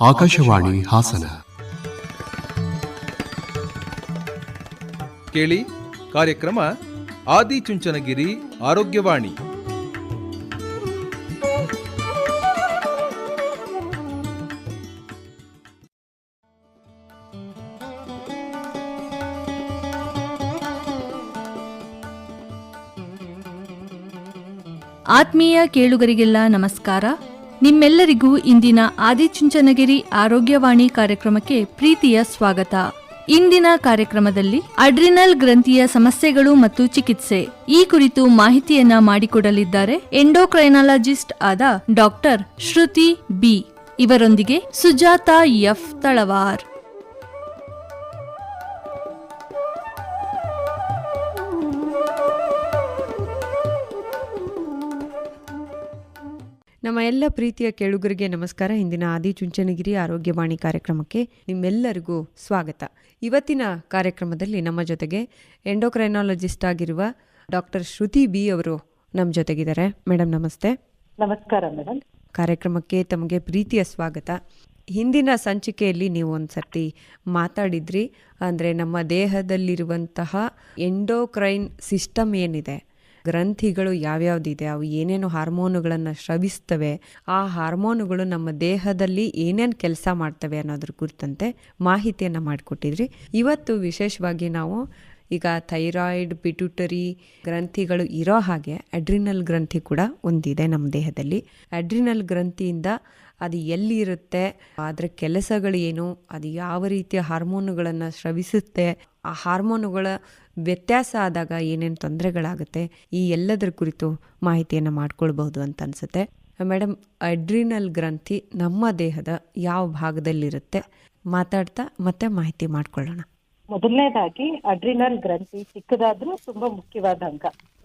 ಆಕಾಶವಾಣಿ ಹಾಸನ. ಕೇಳಿ ಕಾರ್ಯಕ್ರಮ ಆದಿಚುಂಚನಗಿರಿ ಆರೋಗ್ಯವಾಣಿ. ಆತ್ಮೀಯ ಕೇಳುಗರಿಗೆಲ್ಲ ನಮಸ್ಕಾರ. ನಿಮ್ಮೆಲ್ಲರಿಗೂ ಇಂದಿನ ಆದಿಚುಂಚನಗಿರಿ ಆರೋಗ್ಯವಾಣಿ ಕಾರ್ಯಕ್ರಮಕ್ಕೆ ಪ್ರೀತಿಯ ಸ್ವಾಗತ. ಇಂದಿನ ಕಾರ್ಯಕ್ರಮದಲ್ಲಿ ಅಡ್ರಿನಲ್ ಗ್ರಂಥಿಯ ಸಮಸ್ಯೆಗಳು ಮತ್ತು ಚಿಕಿತ್ಸೆ. ಈ ಕುರಿತು ಮಾಹಿತಿಯನ್ನ ಮಾಡಿಕೊಡಲಿದ್ದಾರೆ ಎಂಡೋಕ್ರೈನಾಲಜಿಸ್ಟ್ ಆದ ಡಾಕ್ಟರ್ ಶ್ರುತಿ ಬಿ. ಇವರೊಂದಿಗೆ ಸುಜಾತಾ ಎಫ್. ತಳವಾರ್. ನಮ್ಮ ಎಲ್ಲ ಪ್ರೀತಿಯ ಕೇಳುಗರಿಗೆ ನಮಸ್ಕಾರ. ಇಂದಿನ ಆದಿ ಚುಂಚನಗಿರಿ ಆರೋಗ್ಯವಾಣಿ ಕಾರ್ಯಕ್ರಮಕ್ಕೆ ನಿಮ್ಮೆಲ್ಲರಿಗೂ ಸ್ವಾಗತ. ಇವತ್ತಿನ ಕಾರ್ಯಕ್ರಮದಲ್ಲಿ ನಮ್ಮ ಜೊತೆಗೆ ಎಂಡೋಕ್ರೈನಾಲಜಿಸ್ಟ್ ಆಗಿರುವ ಡಾಕ್ಟರ್ ಶ್ರುತಿ ಬಿ ಅವರು ನಮ್ಮ ಜೊತೆಗಿದ್ದಾರೆ. ಮೇಡಮ್ ನಮಸ್ತೆ. ನಮಸ್ಕಾರ ಮೇಡಮ್ ಕಾರ್ಯಕ್ರಮಕ್ಕೆ ತಮಗೆ ಪ್ರೀತಿಯ ಸ್ವಾಗತ. ಹಿಂದಿನ ಸಂಚಿಕೆಯಲ್ಲಿ ನೀವು ಒಂದು ಸರ್ತಿ ಮಾತಾಡಿದ್ರಿ. ಅಂದರೆ ನಮ್ಮ ದೇಹದಲ್ಲಿರುವಂತಹ ಎಂಡೋಕ್ರೈನ್ ಸಿಸ್ಟಮ್ ಏನಿದೆ ಗ್ರಂಥಿಗಳು ಯಾವ್ಯಾವ್ದಿದೆ? ಅವು ಏನೇನು ಹಾರ್ಮೋನುಗಳನ್ನು ಸ್ರವಿಸ್ತವೆ? ಆ ಹಾರ್ಮೋನುಗಳು ನಮ್ಮ ದೇಹದಲ್ಲಿ ಏನೇನು ಕೆಲಸ ಮಾಡ್ತವೆ ಅನ್ನೋದ್ರ ಕುರಿತಂತೆ ಮಾಹಿತಿಯನ್ನು ಮಾಡಿಕೊಟ್ಟಿದ್ರಿ. ಇವತ್ತು ವಿಶೇಷವಾಗಿ ನಾವು ಈಗ ಥೈರಾಯ್ಡ್, ಪಿಟ್ಯೂಟರಿ ಗ್ರಂಥಿಗಳು ಇರೋ ಹಾಗೆ ಅಡ್ರಿನಲ್ ಗ್ರಂಥಿ ಕೂಡ ಒಂದಿದೆ ನಮ್ಮ ದೇಹದಲ್ಲಿ. ಅಡ್ರಿನಲ್ ಗ್ರಂಥಿಯಿಂದ ಅದು ಎಲ್ಲಿ ಇರುತ್ತೆ ಅದರ ಕೆಲಸಗಳು ಏನು ಅದು ಯಾವ ರೀತಿಯ ಹಾರ್ಮೋನುಗಳನ್ನು ಸ್ರವಿಸುತ್ತೆ? ಆ ಹಾರ್ಮೋನುಗಳ ವ್ಯತ್ಯಾಸ ಆದಾಗ ಏನೇನು ತೊಂದರೆಗಳಾಗುತ್ತೆ, ಈ ಎಲ್ಲದರ ಕುರಿತು ಮಾಹಿತಿಯನ್ನು ಮಾಡ್ಕೊಳ್ಬಹುದು ಅಂತ ಅನ್ಸುತ್ತೆ. ಮೇಡಮ್ ಅಡ್ರಿನಲ್ ಗ್ರಂಥಿ ನಮ್ಮ ದೇಹದ ಯಾವ ಭಾಗದಲ್ಲಿರುತ್ತೆ? ಮಾತಾಡ್ತಾ ಮತ್ತೆ ಮಾಹಿತಿ ಮಾಡ್ಕೊಳ್ಳೋಣ. ಮೊದಲನೇದಾಗಿ ಅಡ್ರಿನಲ್ ಗ್ರಂಥಿ ಚಿಕ್ಕದಾದ್ರೂ ತುಂಬಾ ಮುಖ್ಯವಾದ ಅಂಗ.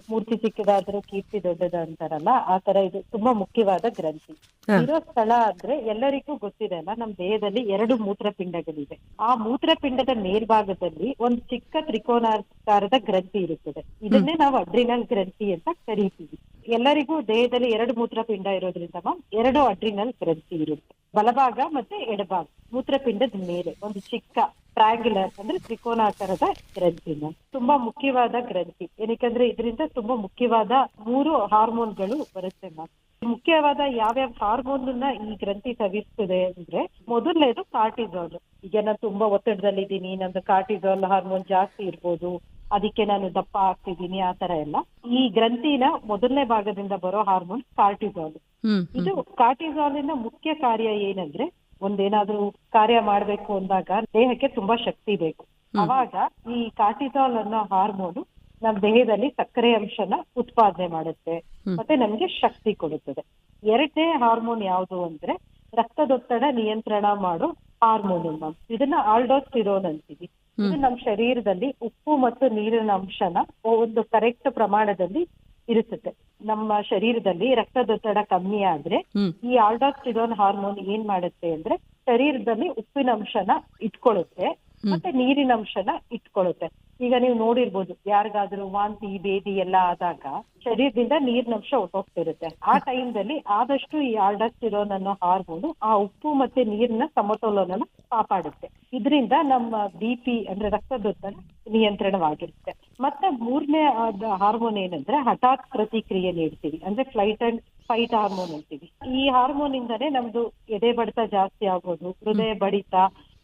ಮೂರ್ತಿ ಚಿಕ್ಕದಾದ್ರೂ ಕೀರ್ತಿ ದೊಡ್ಡದ ಅಂತಾರಲ್ಲ ಆ ತರ ಇದು ತುಂಬಾ ಮುಖ್ಯವಾದ ಗ್ರಂಥಿ. ಇರೋ ಸ್ಥಳ ಅಂದ್ರೆ ಎಲ್ಲರಿಗೂ ಗೊತ್ತಿದೆ ಅಲ್ಲ ನಮ್ ದೇಹದಲ್ಲಿ ಎರಡು ಮೂತ್ರಪಿಂಡಗಳಿವೆ. ಆ ಮೂತ್ರಪಿಂಡದ ಮೇಲ್ಭಾಗದಲ್ಲಿ ಒಂದು ಚಿಕ್ಕ ತ್ರಿಕೋನಾಕಾರದ ಗ್ರಂಥಿ ಇರುತ್ತದೆ. ಇದನ್ನೇ ನಾವು ಅಡ್ರಿನಲ್ ಗ್ರಂಥಿ ಅಂತ ಕರೀತೀವಿ. ಎಲ್ಲರಿಗೂ ದೇಹದಲ್ಲಿ ಎರಡು ಮೂತ್ರಪಿಂಡ ಇರೋದ್ರಿಂದ ಮ್ಯಾಮ್ ಎರಡು ಅಡ್ರಿನಲ್ ಗ್ರಂಥಿ ಇರುತ್ತೆ. ಬಲಭಾಗ ಮತ್ತೆ ಎಡಭಾಗ. ಮೂತ್ರಪಿಂಡದ ಮೇಲೆ, ಒಂದು ಚಿಕ್ಕ ಟ್ರ್ಯಾಂಗ್ಯುಲರ್ ಅಂದ್ರೆ ತ್ರಿಕೋನಾಕಾರದ ಗ್ರಂಥಿ ಮ್ಯಾಮ್ ತುಂಬಾ ಮುಖ್ಯವಾದ ಗ್ರಂಥಿ. ಏನಕ್ಕಂದ್ರೆ ಇದರಿಂದ ತುಂಬಾ ಮುಖ್ಯವಾದ ಮೂರು ಹಾರ್ಮೋನ್ಗಳು ಬರುತ್ತೆ ಮ್ಯಾಮ್ ಮುಖ್ಯವಾದ ಯಾವ್ಯಾವ ಹಾರ್ಮೋನ್ ಈ ಗ್ರಂಥಿ ಸವಿಸ್ತದೆ ಅಂದ್ರೆ ಮೊದಲನೇದು ಕಾರ್ಟಿಸೋಲ್. ಈಗ ನಾನು ತುಂಬಾ ಒತ್ತಡದಲ್ಲಿ ಇದ್ದೀನಿ ನಂದು ಕಾರ್ಟಿಸೋಲ್ ಹಾರ್ಮೋನ್ ಜಾಸ್ತಿ ಇರ್ಬೋದು. ಅದಕ್ಕೆ ನಾನು ದಪ್ಪ ಆಗ್ತಿದ್ದೀನಿ ಆ ತರ ಎಲ್ಲ. ಈ ಗ್ರಂಥಿನ ಮೊದಲನೇ ಭಾಗದಿಂದ ಬರೋ ಹಾರ್ಮೋನ್ ಕಾರ್ಟಿಸಾಲ್ ಇದು ಇದು ಕಾರ್ಟಿಸಾಲಿನ ಮುಖ್ಯ ಕಾರ್ಯ ಏನಂದ್ರೆ ಒಂದೇನಾದ್ರೂ ಕಾರ್ಯ ಮಾಡ್ಬೇಕು ಅಂದಾಗ ದೇಹಕ್ಕೆ ತುಂಬಾ ಶಕ್ತಿ ಬೇಕು. ಅವಾಗ ಈ ಕಾರ್ಟಿಸಾಲ್ ಅನ್ನೋ ಹಾರ್ಮೋನು ನಮ್ಮ ದೇಹದಲ್ಲಿ ಸಕ್ಕರೆ ಅಂಶನ ಉತ್ಪಾದನೆ ಮಾಡುತ್ತೆ. ಮತ್ತೆ ನಮ್ಗೆ ಶಕ್ತಿ ಕೊಡುತ್ತದೆ. ಎರಡನೇ ಹಾರ್ಮೋನ್ ಯಾವುದು ಅಂದ್ರೆ ರಕ್ತದೊತ್ತಡ ನಿಯಂತ್ರಣ ಮಾಡೋ ಹಾರ್ಮೋನ್ ಇದನ್ನ ಆಲ್ಡೋಸ್ಟಿರೋನ್ ಅಂತೀವಿ. ಇದು ನಮ್ಮ ಶರೀರದಲ್ಲಿ ಉಪ್ಪು ಮತ್ತು ನೀರಿನ ಅಂಶನ ಒಂದು ಕರೆಕ್ಟ್ ಪ್ರಮಾಣದಲ್ಲಿ ಇರುತ್ತದೆ ನಮ್ಮ ಶರೀರದಲ್ಲಿ ರಕ್ತದೊತ್ತಡ ಕಮ್ಮಿ ಆದ್ರೆ ಈ ಆಲ್ಡಾಕ್ಸಿಡೋನ್ ಹಾರ್ಮೋನ್ ಏನ್ ಮಾಡುತ್ತೆ ಅಂದ್ರೆ ಶರೀರದಲ್ಲಿ ಉಪ್ಪಿನ ಅಂಶನ ಇಟ್ಕೊಳ್ಳುತ್ತೆ. ಮತ್ತೆ ನೀರಿನ ಅಂಶನ ಇಟ್ಕೊಳ್ಳುತ್ತೆ ಈಗ ನೀವು ನೋಡಿರ್ಬೋದು ಯಾರಿಗಾದ್ರೂ ವಾಂತಿ ಬೇದಿ ಎಲ್ಲ ಆದಾಗ ಶರೀರದಿಂದ ನೀರಿನ ಅಂಶ ಹೊಟ್ಟೋಗ್ತಿರುತ್ತೆ ಆ ಟೈಮ್ ಟೈಮ್ದಲ್ಲಿ ಆದಷ್ಟು ಈ ಆಲ್ಡಾಸ್ಟಿರೋನ್ ಅನ್ನೋ ಹಾರ್ಮೋನು ಆ ಉಪ್ಪು ಮತ್ತೆ ನೀರಿನ ಸಮತೋಲನ ಕಾಪಾಡುತ್ತೆ. ಇದರಿಂದ ನಮ್ಮ ಬಿ ಪಿ ಅಂದ್ರೆ ರಕ್ತದೊತ್ತಡ ನಿಯಂತ್ರಣವಾಗಿರುತ್ತೆ. ಮತ್ತೆ ಮೂರನೇ ಹಾರ್ಮೋನ್ ಏನಂದ್ರೆ ಹಠಾತ್ ಪ್ರತಿಕ್ರಿಯೆ ನೀಡ್ತೀವಿ. ಅಂದ್ರೆ ಫ್ಲೈಟ್ ಅಂಡ್ ಫೈಟ್ ಹಾರ್ಮೋನ್ ಅಂತೀವಿ. ಈ ಹಾರ್ಮೋನ್ ಇಂದಾನೆ ನಮ್ದು ಎದೆ ಬಡಿತ ಜಾಸ್ತಿ ಆಗೋದು ಹೃದಯ ಬಡಿತ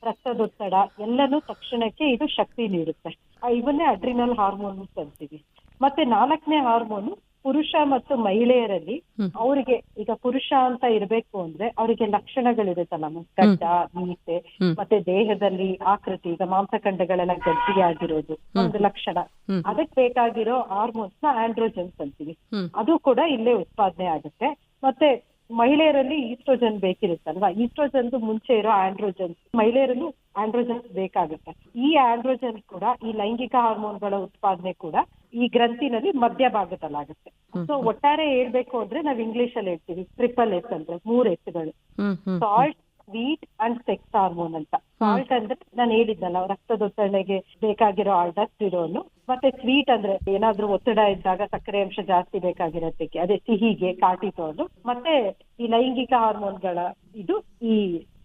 ರಕ್ತದೊತ್ತಡ ಎಲ್ಲನೂ ತಕ್ಷಣಕ್ಕೆ ಇದು ಶಕ್ತಿ ನೀಡುತ್ತೆ. ಆ ಇವನ್ನೇ ಅಡ್ರಿನಲ್ ಹಾರ್ಮೋನ್ಸ್ ಅಂತೀವಿ. ಮತ್ತೆ ನಾಲ್ಕನೇ ಹಾರ್ಮೋನು ಪುರುಷ ಮತ್ತು ಮಹಿಳೆಯರಲ್ಲಿ ಅವರಿಗೆ ಈಗ ಪುರುಷ ಅಂತ ಇರಬೇಕು ಅಂದ್ರೆ ಅವರಿಗೆ ಲಕ್ಷಣಗಳಿರುತ್ತಲ್ಲ ಗಡ್ಡ ಮೀಸೆ ಮತ್ತೆ ದೇಹದಲ್ಲಿ ಆಕೃತಿ ಈಗ ಮಾಂಸಖಂಡಗಳೆಲ್ಲ ಗಟ್ಟಿಯಾಗಿರೋದು ಒಂದು ಲಕ್ಷಣ. ಅದಕ್ಕೆ ಬೇಕಾಗಿರೋ ಹಾರ್ಮೋನ್ಸ್ನ ಆಂಡ್ರೋಜನ್ಸ್ ಅಂತೀವಿ. ಅದು ಕೂಡ ಇಲ್ಲೇ ಉತ್ಪಾದನೆ ಆಗುತ್ತೆ. ಮತ್ತೆ ಮಹಿಳೆಯರಲ್ಲಿ ಈಸ್ಟ್ರೋಜನ್ ಬೇಕಿರುತ್ತಲ್ವಾ? ಈಸ್ಟ್ರೋಜನ್ ಮುಂಚೆ ಇರೋ ಆಂಡ್ರೋಜನ್ಸ್ ಮಹಿಳೆಯರಲ್ಲೂ ಆಂಡ್ರೋಜನ್ಸ್ ಬೇಕಾಗುತ್ತೆ. ಈ ಆಂಡ್ರೋಜನ್ ಕೂಡ ಈ ಲೈಂಗಿಕ ಹಾರ್ಮೋನ್ಗಳ ಉತ್ಪಾದನೆ ಕೂಡ ಈ ಗ್ರಂಥಿನಲ್ಲಿ ಮಧ್ಯಭಾಗದಲ್ಲಾಗುತ್ತೆ. ಸೊ ಒಟ್ಟಾರೆ ಹೇಳ್ಬೇಕು ಅಂದ್ರೆ ನಾವ್ ಇಂಗ್ಲಿಷ್ ಅಲ್ಲಿ ಹೇಳ್ತೀವಿ ಟ್ರಿಪಲ್ ಎಸ್ ಅಂದ್ರೆ ಮೂರ್ ಎಸ್ಗಳು salt sweet and sex hormone ಅಂತ. ಸಾಲ್ಟ್ ಅಂದ್ರೆ ನಾನು ಹೇಳಿದ್ನಲ್ಲ ರಕ್ತದೊತ್ತಡಗೆ ಬೇಕಾಗಿರೋ ಇರೋನು ಮತ್ತೆ ಸ್ವೀಟ್ ಅಂದ್ರೆ ಏನಾದ್ರೂ ಒತ್ತಡ ಇದ್ದಾಗ ಸಕ್ಕರೆ ಅಂಶ ಜಾಸ್ತಿ ಬೇಕಾಗಿರೋದಕ್ಕೆ ಅದೇ ಸಿಹಿಗೆ ಕಾಟಿತೋನು ಮತ್ತೆ ಈ ಲೈಂಗಿಕ ಹಾರ್ಮೋನ್ಗಳ ಇದು ಈ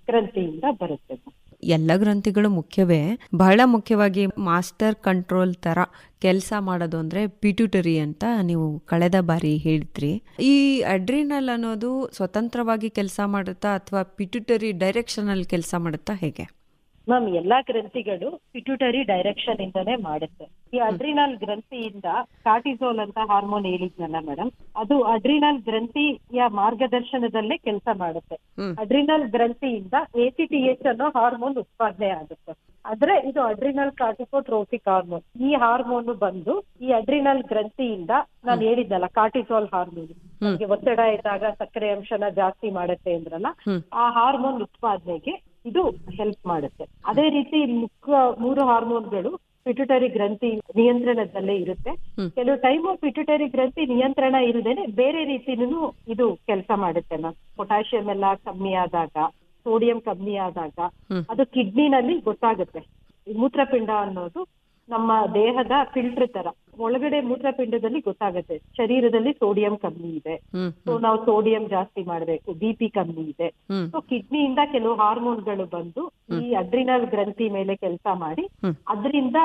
ಗ್ರಂಥಿಯಿಂದ ಬರುತ್ತೆ. ಎಲ್ಲ ಗ್ರಂಥಿಗಳು ಮುಖ್ಯವೇ? ಬಹಳ ಮುಖ್ಯವಾಗಿ ಮಾಸ್ಟರ್ ಕಂಟ್ರೋಲ್ ತರ ಕೆಲಸ ಮಾಡೋದು ಅಂದ್ರೆ ಪಿಟ್ಯೂಟರಿ ಅಂತ ನೀವು ಕಳೆದ ಬಾರಿ ಹೇಳಿದ್ರಿ. ಈ ಅಡ್ರಿನಲ್ ಅನ್ನೋದು ಸ್ವತಂತ್ರವಾಗಿ ಕೆಲಸ ಮಾಡುತ್ತಾ ಅಥವಾ ಪಿಟ್ಯೂಟರಿ ಡೈರೆಕ್ಷನ್ ಅಲ್ಲಿ ಕೆಲಸ ಮಾಡುತ್ತಾ ಹೇಗೆ? ಮ್ಯಾಮ್ ಎಲ್ಲಾ ಗ್ರಂಥಿಗಳು ಪಿಟ್ಯೂಟರಿ ಡೈರೆಕ್ಷನ್ ಇಂದನೇ ಮಾಡುತ್ತೆ. ಈ ಅಡ್ರಿನಲ್ ಗ್ರಂಥಿಯಿಂದ ಕಾರ್ಟಿಸೋಲ್ ಅಂತ ಹಾರ್ಮೋನ್ ಹೇಳಿದ್ನಲ್ಲ ಮೇಡಮ್ ಅದು ಅಡ್ರಿನಲ್ ಗ್ರಂಥಿಯ ಮಾರ್ಗದರ್ಶನದಲ್ಲೇ ಕೆಲಸ ಮಾಡುತ್ತೆ. ಅಡ್ರಿನಲ್ ಗ್ರಂಥಿಯಿಂದ ಎ ಸಿ ಟಿ ಎಚ್ ಅನ್ನೋ ಹಾರ್ಮೋನ್ ಉತ್ಪಾದನೆ ಆಗುತ್ತೆ. ಆದ್ರೆ ಇದು ಅಡ್ರಿನಲ್ ಕಾರ್ಟಿಸೋಟ್ರೋಫಿಕ್ ಹಾರ್ಮೋನ್ ಈ ಹಾರ್ಮೋನ್ ಬಂದು ಈ ಅಡ್ರಿನಲ್ ಗ್ರಂಥಿಯಿಂದ ನಾನು ಹೇಳಿದ್ನಲ್ಲ ಕಾರ್ಟಿಸೋಲ್ ಹಾರ್ಮೋನ್ ನಮ್ಗೆ ಒತ್ತಡ ಇದ್ದಾಗ ಸಕ್ಕರೆ ಅಂಶನ ಜಾಸ್ತಿ ಮಾಡುತ್ತೆ ಅಂದ್ರಲ್ಲ ಆ ಹಾರ್ಮೋನ್ ಉತ್ಪಾದನೆಗೆ ಇದು ಹೆಲ್ಪ್ ಮಾಡುತ್ತೆ. ಅದೇ ರೀತಿ ಮುಖ ಮೂರು ಹಾರ್ಮೋನ್ಗಳು ಪಿಟ್ಯುಟರಿ ಗ್ರಂಥಿ ನಿಯಂತ್ರಣದಲ್ಲೇ ಇರುತ್ತೆ. ಕೆಲವು ಟೈಮ್ ಪಿಟ್ಯುಟರಿ ಗ್ರಂಥಿ ನಿಯಂತ್ರಣ ಇರದೇನೆ ಬೇರೆ ರೀತಿನೂ ಇದು ಕೆಲಸ ಮಾಡುತ್ತೆ ಮ್ಯಾಮ್. ಪೊಟ್ಯಾಷಿಯಂ ಎಲ್ಲ ಕಮ್ಮಿ ಆದಾಗ ಸೋಡಿಯಂ ಕಮ್ಮಿ ಆದಾಗ ಅದು ಕಿಡ್ನಿನಲ್ಲಿ ಗೊತ್ತಾಗುತ್ತೆ. ಈ ಮೂತ್ರಪಿಂಡ ಅನ್ನೋದು ನಮ್ಮ ದೇಹದ ಫಿಲ್ಟರ್ ತರ. ಒಳಗಡೆ ಮೂತ್ರಪಿಂಡದಲ್ಲಿ ಗೊತ್ತಾಗುತ್ತೆ. ಶರೀರದಲ್ಲಿ ಸೋಡಿಯಂ ಕಮ್ಮಿ ಇದೆ. ಸೊ ನಾವು ಸೋಡಿಯಂ ಜಾಸ್ತಿ ಮಾಡಬೇಕು. ಬಿ ಪಿ ಕಮ್ಮಿ ಇದೆ. ಸೊ ಕಿಡ್ನಿಯಿಂದ ಕೆಲವು ಹಾರ್ಮೋನ್ಗಳು ಬಂದು ಈ ಅಡ್ರಿನಲ್ ಗ್ರಂಥಿ ಮೇಲೆ ಕೆಲಸ ಮಾಡಿ. ಅದರಿಂದ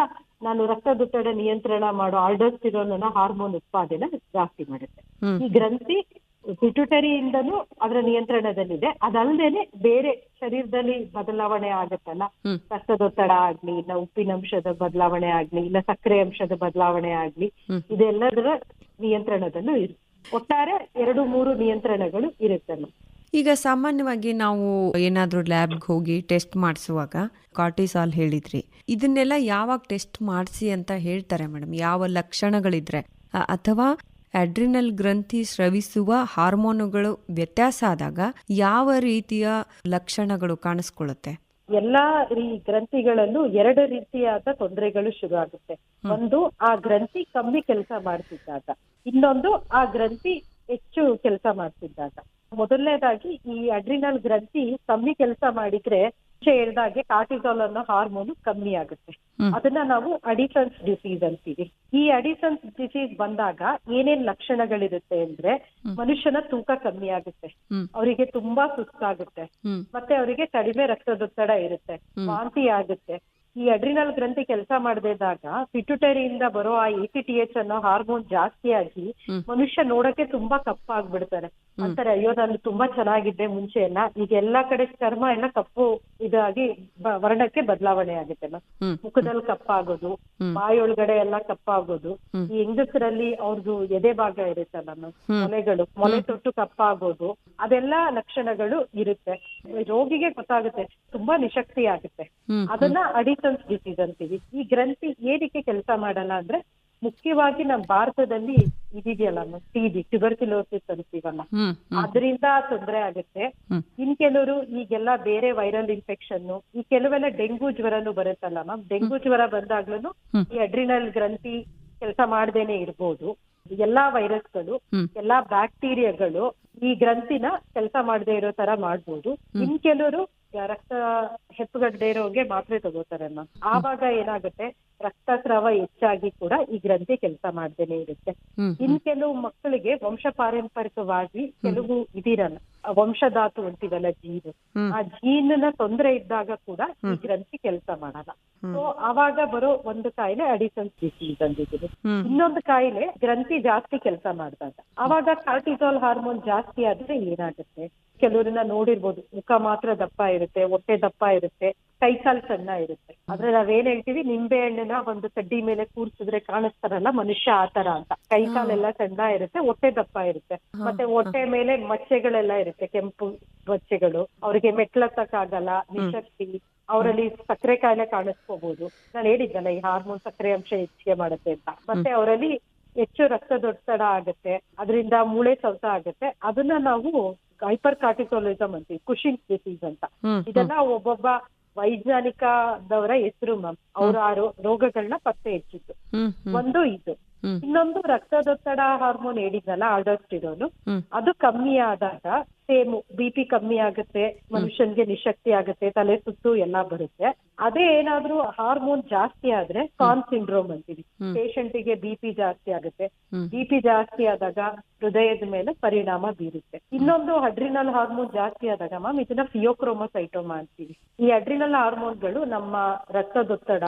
ನಾನು ರಕ್ತದೊತ್ತಡ ನಿಯಂತ್ರಣ ಮಾಡೋ ಆರ್ಡರ್ಸ್ ಅನ್ನೋ ಹಾರ್ಮೋನ್ ಉತ್ಪಾದನೆ ಜಾಸ್ತಿ ಮಾಡುತ್ತೆ. ಈ ಗ್ರಂಥಿ ಪಿಟ್ಯುಟರಿಯಿಂದನೂ ಅದರ ನಿಯಂತ್ರಣದಲ್ಲಿದೆ. ಅದಲ್ಲದೇನೆ ಬೇರೆ ಶರೀರದಲ್ಲಿ ಬದಲಾವಣೆ ಆಗುತ್ತಲ್ಲ. ರಕ್ತದೊತ್ತಡ ಆಗ್ಲಿ ಇಲ್ಲ ಉಪ್ಪಿನಂಶದ ಬದಲಾವಣೆ ಆಗ್ಲಿ ಇಲ್ಲ ಸಕ್ಕರೆ ಅಂಶದ ಬದಲಾವಣೆ ಆಗ್ಲಿ. ಇದೆಲ್ಲದರ ನಿಯಂತ್ರಣದಲ್ಲೂ ಇರುತ್ತೆ. ಒಟ್ಟಾರೆ ಎರಡು ಮೂರು ನಿಯಂತ್ರಣಗಳು ಇರುತ್ತಲ್ಲ. ಈಗ ಸಾಮಾನ್ಯವಾಗಿ ನಾವು ಏನಾದರೂ ಲ್ಯಾಬ್ಗೆ ಹೋಗಿ ಟೆಸ್ಟ್ ಮಾಡಿಸುವಾಗ ಕಾರ್ಟಿಸಾಲ್ ಹೇಳಿದ್ರಿ. ಇದನ್ನೆಲ್ಲ ಯಾವಾಗ ಟೆಸ್ಟ್ ಮಾಡಿಸಿ ಅಂತ ಹೇಳ್ತಾರೆ ಮೇಡಮ್? ಯಾವ ಲಕ್ಷಣಗಳಿದ್ರೆ? ಅಥವಾ ಅಡ್ರಿನಲ್ ಗ್ರಂಥಿ ಸ್ರವಿಸುವ ಹಾರ್ಮೋನುಗಳು ವ್ಯತ್ಯಾಸ ಆದಾಗ ಯಾವ ರೀತಿಯ ಲಕ್ಷಣಗಳು ಕಾಣಿಸ್ಕೊಳ್ಳುತ್ತೆ? ಎಲ್ಲಾ ಈ ಗ್ರಂಥಿಗಳಲ್ಲೂ ಎರಡು ರೀತಿಯಾದ ತೊಂದರೆಗಳು ಶುರು ಆಗುತ್ತೆ. ಒಂದು ಆ ಗ್ರಂಥಿ ಕಮ್ಮಿ ಕೆಲಸ ಮಾಡ್ತಿದ್ದಾಗ. ಇನ್ನೊಂದು ಆ ಗ್ರಂಥಿ ಹೆಚ್ಚು ಕೆಲಸ ಮಾಡ್ತಿದ್ದಾಗ. ಮೊದಲನೇದಾಗಿ ಈ ಅಡ್ರಿನಲ್ ಗ್ರಂಥಿ ಕಮ್ಮಿ ಕೆಲಸ ಮಾಡಿದ್ರೆ ಹೇಳ್ದಾಗೆ ಕಾರ್ಟಿಸೋಲ್ ಅನ್ನೋ ಹಾರ್ಮೋನ್ ಕಮ್ಮಿ ಆಗುತ್ತೆ. ಅದನ್ನ ನಾವು ಅಡಿಸನ್ಸ್ ಡಿಸೀಸ್ ಅಂತೀವಿ. ಈ ಅಡಿಸನ್ಸ್ ಡಿಸೀಸ್ ಬಂದಾಗ ಏನೇನ್ ಲಕ್ಷಣಗಳಿರುತ್ತೆ ಅಂದ್ರೆ ಮನುಷ್ಯನ ತೂಕ ಕಮ್ಮಿ ಆಗುತ್ತೆ. ಅವರಿಗೆ ತುಂಬಾ ಸುಸ್ತಾಗುತ್ತೆ. ಮತ್ತೆ ಅವರಿಗೆ ಕಡಿಮೆ ರಕ್ತದೊತ್ತಡ ಇರುತ್ತೆ. ವಾಂತಿ ಆಗುತ್ತೆ. ಈ ಅಡ್ರಿನಲ್ ಗ್ರಂಥಿ ಕೆಲಸ ಮಾಡದಿದ್ದಾಗ ಪಿಟ್ಯುಟರಿಯಿಂದ ಬರೋ ಆ ಎ ಟಿ ಎಚ್ ಅನ್ನೋ ಹಾರ್ಮೋನ್ ಜಾಸ್ತಿ ಆಗಿ ಮನುಷ್ಯ ನೋಡಕ್ಕೆ ತುಂಬಾ ಕಪ್ಪಾಗ್ಬಿಡ್ತಾರೆ. ಅಂತಾರೆ ಅಯ್ಯೋ ನಾನು ತುಂಬಾ ಚೆನ್ನಾಗಿದ್ದೆ ಮುಂಚೆ ಎಲ್ಲ. ಈಗ ಎಲ್ಲಾ ಕಡೆ ಚರ್ಮ ಎಲ್ಲ ಕಪ್ಪು ಇದಾಗಿ ವರ್ಣಕ್ಕೆ ಬದಲಾವಣೆ ಆಗುತ್ತೆ. ಮುಖದಲ್ಲಿ ಕಪ್ಪಾಗೋದು. ಬಾಯೊಳಗಡೆ ಎಲ್ಲ ಕಪ್ಪಾಗೋದು. ಈ ಹೆಂಗಸರಲ್ಲಿ ಅವ್ರದ್ದು ಎದೆ ಭಾಗ ಇರುತ್ತಲ್ಲ. ಮೊಲೆಗಳು ಮೊಲೆ ತೊಟ್ಟು ಕಪ್ಪಾಗೋದು. ಅದೆಲ್ಲ ಲಕ್ಷಣಗಳು ಇರುತ್ತೆ. ರೋಗಿಗೆ ಗೊತ್ತಾಗುತ್ತೆ ತುಂಬಾ ನಿಶಕ್ತಿ ಆಗುತ್ತೆ. ಅದನ್ನ ಅದನ್ನ ಅಡಿಸನ್ಸ್ ಡಿಸೀಸ್ ಅಂತೀವಿ ಈ ಗ್ರಂಥಿ ಏನಕ್ಕೆ ಕೆಲಸ ಮಾಡಲ್ಲ ಅಂದ್ರೆ ಮುಖ್ಯವಾಗಿ ನಮ್ಮ ಭಾರತದಲ್ಲಿ ಇದಿದೆಯಲ್ಲ ಟಿ ಬಿ ಟ್ಯೂಬರ್ಕ್ಯುಲೋಸಿಸ್ ಅಂತೀವಲ್ಲ ಅದರಿಂದ ತೊಂದರೆ ಆಗುತ್ತೆ. ಇನ್ ಕೆಲವರು ಈಗೆಲ್ಲ ಬೇರೆ ವೈರಲ್ ಇನ್ಫೆಕ್ಷನ್ ಈ ಕೆಲವೆಲ್ಲ ಡೆಂಗು ಜ್ವರನು ಬರುತ್ತಲ್ಲ ಮ್ಯಾಮ್? ಡೆಂಗು ಜ್ವರ ಬಂದಾಗ್ಲೂ ಈ ಅಡ್ರಿನಲ್ ಗ್ರಂಥಿ ಕೆಲಸ ಮಾಡ್ದೇನೆ ಇರ್ಬೋದು. ಎಲ್ಲಾ ವೈರಸ್ಗಳು ಗಳು ಎಲ್ಲಾ ಬ್ಯಾಕ್ಟೀರಿಯಾಗಳು ಈ ಗ್ರಂಥಿನ ಕೆಲಸ ಮಾಡದೇ ಇರೋ ತರ ಮಾಡ್ಬೋದು. ಇನ್ ಕೆಲವರು ರಕ್ತ ಹೆಪ್ಪುಗಡ್ಡೆ ಇರೋಗೆ ಮಾತ್ರೆ ತಗೋತಾರೆ ಮ್ಯಾಮ್ ಆವಾಗ ಏನಾಗುತ್ತೆ ರಕ್ತಸ್ರಾವ ಹೆಚ್ಚಾಗಿ ಕೂಡ ಈ ಗ್ರಂಥಿ ಕೆಲಸ ಮಾಡ್ದೇನೆ ಇರುತ್ತೆ. ಇನ್ ಕೆಲವು ಮಕ್ಕಳಿಗೆ ವಂಶ ಪಾರಂಪರಿಕವಾಗಿ ಕೆಲವು ಇದಿರಲ್ಲ ವಂಶಧಾತು ಅಂತೀವಲ್ಲ ಜೀನ್. ಆ ಜೀನ್ನ ತೊಂದರೆ ಇದ್ದಾಗ ಕೂಡ ಈ ಗ್ರಂಥಿ ಕೆಲಸ ಮಾಡಲ್ಲ. ಸೊ ಆವಾಗ ಬರೋ ಒಂದು ಕಾಯಿಲೆ ಅಡಿಸನ್ಸ್ ಡಿಸೀಸ್ ಅಂದಿದ್ದೀವಿ ಹ್ಮ್. ಇನ್ನೊಂದು ಕಾಯಿಲೆ ಗ್ರಂಥಿ ಜಾಸ್ತಿ ಕೆಲಸ ಮಾಡಿದಾಗ ಅವಾಗ ಕಾರ್ಟಿಸಾಲ್ ಹಾರ್ಮೋನ್ ಜಾಸ್ತಿ ಆದ್ರೆ ಏನಾಗುತ್ತೆ? ಕೆಲವರನ್ನ ನೋಡಿರ್ಬೋದು ಮುಖ ಮಾತ್ರ ದಪ್ಪ ಇರುತ್ತೆ ಹೊಟ್ಟೆ ದಪ್ಪ ಇರುತ್ತೆ ಕೈ ಕಾಲ್ ಸಣ್ಣ ಇರುತ್ತೆ. ಆದ್ರೆ ನಾವೇನ್ ಹೇಳ್ತೀವಿ? ನಿಂಬೆ ಹಣ್ಣನ್ನ ಒಂದು ಕಡ್ಡಿ ಮೇಲೆ ಕೂರ್ಸಿದ್ರೆ ಕಾಣಿಸ್ತಾರಲ್ಲ ಮನುಷ್ಯ ಆತರ ಅಂತ. ಕೈ ಕಾಲೆಲ್ಲ ಸಣ್ಣ ಇರುತ್ತೆ ಹೊಟ್ಟೆ ದಪ್ಪ ಇರುತ್ತೆ. ಮತ್ತೆ ಹೊಟ್ಟೆ ಮೇಲೆ ಮಚ್ಚೆಗಳೆಲ್ಲ ಇರುತ್ತೆ ಕೆಂಪು ಮಚ್ಚೆಗಳು. ಅವ್ರಿಗೆ ಮೆಟ್ಲತ್ತಕ್ಕಾಗಲ್ಲ ನಿಶಕ್ತಿ. ಅವರಲ್ಲಿ ಸಕ್ಕರೆ ಕಾಯಿಲೆ ಕಾಣಿಸ್ಕೋಬಹುದು ನಾನು ಹೇಳಿದ್ದಲ್ಲ ಈ ಹಾರ್ಮೋನ್ ಸಕ್ಕರೆ ಅಂಶ ಹೆಚ್ಚಿಗೆ ಮಾಡುತ್ತೆ ಅಂತ. ಮತ್ತೆ ಅವರಲ್ಲಿ ಹೆಚ್ಚು ರಕ್ತದೊತ್ತಡ ಆಗುತ್ತೆ. ಅದರಿಂದ ಮೂಳೆ ಸೌತ ಆಗುತ್ತೆ. ಅದನ್ನ ನಾವು ಹೈಪರ್ ಕಾರ್ಟಿಸೋಲಿಸಮ್ ಅಂತೀವಿ ಕುಶಿಂಗ್ ಡಿಸೀಸ್ ಅಂತ. ಇದೆಲ್ಲ ಇದನ್ನ ಒಬ್ಬೊಬ್ಬ ವೈಜ್ಞಾನಿಕದವರ ಹೆಸರು ಮ್ಯಾಮ್ ಅವ್ರ ಆ ರೋಗಗಳನ್ನ ಪತ್ತೆ ಹ್ಮ್ ಒಂದು ಇದು. ಇನ್ನೊಂದು ರಕ್ತದೊತ್ತಡ ಹಾರ್ಮೋನ್ ಹೇಳಿದ್ನಲ್ಲ ಆಲ್ಡೋಸ್ಟಿರೋನು. ಅದು ಕಮ್ಮಿ ಆದಾಗ ಸೇಮ್ ಬಿ ಪಿ ಕಮ್ಮಿ ಆಗುತ್ತೆ ಮನುಷ್ಯನ್ಗೆ ನಿಶಕ್ತಿ ಆಗುತ್ತೆ ತಲೆ ಸುತ್ತು ಎಲ್ಲಾ ಬರುತ್ತೆ. ಅದೇ ಏನಾದ್ರೂ ಹಾರ್ಮೋನ್ ಜಾಸ್ತಿ ಆದ್ರೆ ಕಾನ್ ಸಿಂಡ್ರೋಮ್ ಅಂತೀವಿ. ಪೇಷಂಟ್ಗೆ ಬಿ ಪಿ ಜಾಸ್ತಿ ಆಗುತ್ತೆ. ಬಿ ಪಿ ಜಾಸ್ತಿ ಆದಾಗ ಹೃದಯದ ಮೇಲೆ ಪರಿಣಾಮ ಬೀರುತ್ತೆ. ಇನ್ನೊಂದು ಅಡ್ರಿನಲ್ ಹಾರ್ಮೋನ್ ಜಾಸ್ತಿ ಆದಾಗ ಮ್ಯಾಮ್ ಇದನ್ನ ಫಿಯೋಕ್ರೋಮೋಸೈಟೋಮಾ ಅಂತೀವಿ. ಈ ಅಡ್ರಿನಲ್ ಹಾರ್ಮೋನ್ಗಳು ನಮ್ಮ ರಕ್ತದೊತ್ತಡ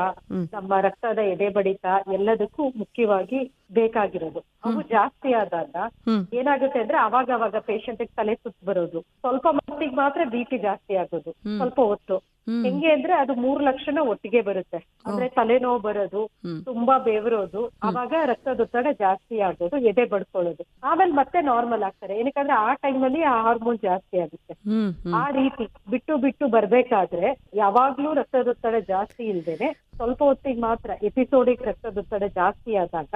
ನಮ್ಮ ರಕ್ತದ ಎದೆ ಬಡಿತ ಎಲ್ಲದಕ್ಕೂ ಮುಖ್ಯವಾಗಿ ಬೇಕಾಗಿರೋದು. ಅವು ಜಾಸ್ತಿ ಆದಾಗ ಏನಾಗುತ್ತೆ ಅಂದ್ರೆ ಅವಾಗ ಅವಾಗ ಪೇಷಂಟ್ ತಲೆ ಸುತ್ತ ಬರೋದು. ಸ್ವಲ್ಪ ಮಟ್ಟಿಗೆ ಮಾತ್ರ ಬಿ ಪಿ ಜಾಸ್ತಿ ಆಗೋದು. ಸ್ವಲ್ಪ ಹೊತ್ತು ಹೆಂಗೆ ಅಂದ್ರೆ ಅದು ಮೂರ್ ಲಕ್ಷಣ ಒಟ್ಟಿಗೆ ಬರುತ್ತೆ. ಅಂದ್ರೆ ತಲೆನೋವು ಬರೋದು ತುಂಬಾ ಬೆವರೋದು ಅವಾಗ ರಕ್ತದೊತ್ತಡ ಜಾಸ್ತಿ ಆಗೋದು ಎದೆ ಬಡ್ಕೊಳ್ಳೋದು. ಆಮೇಲೆ ಮತ್ತೆ ನಾರ್ಮಲ್ ಆಗ್ತಾರೆ. ಏನಕ್ಕಂದ್ರೆ ಆ ಅಲ್ಲಿ ಆ ಹಾರ್ಮೋನ್ ಜಾಸ್ತಿ ಆಗುತ್ತೆ. ಆ ರೀತಿ ಬಿಟ್ಟು ಬಿಟ್ಟು ಬರ್ಬೇಕಾದ್ರೆ ಯಾವಾಗ್ಲೂ ರಕ್ತದೊತ್ತಡ ಜಾಸ್ತಿ ಇಲ್ದೇನೆ ಸ್ವಲ್ಪ ಹೊತ್ತಿಗೆ ಮಾತ್ರ ಎಪಿಸೋಡಿಕ್ ರಕ್ತದೊತ್ತಡ ಜಾಸ್ತಿ ಆದಾಗ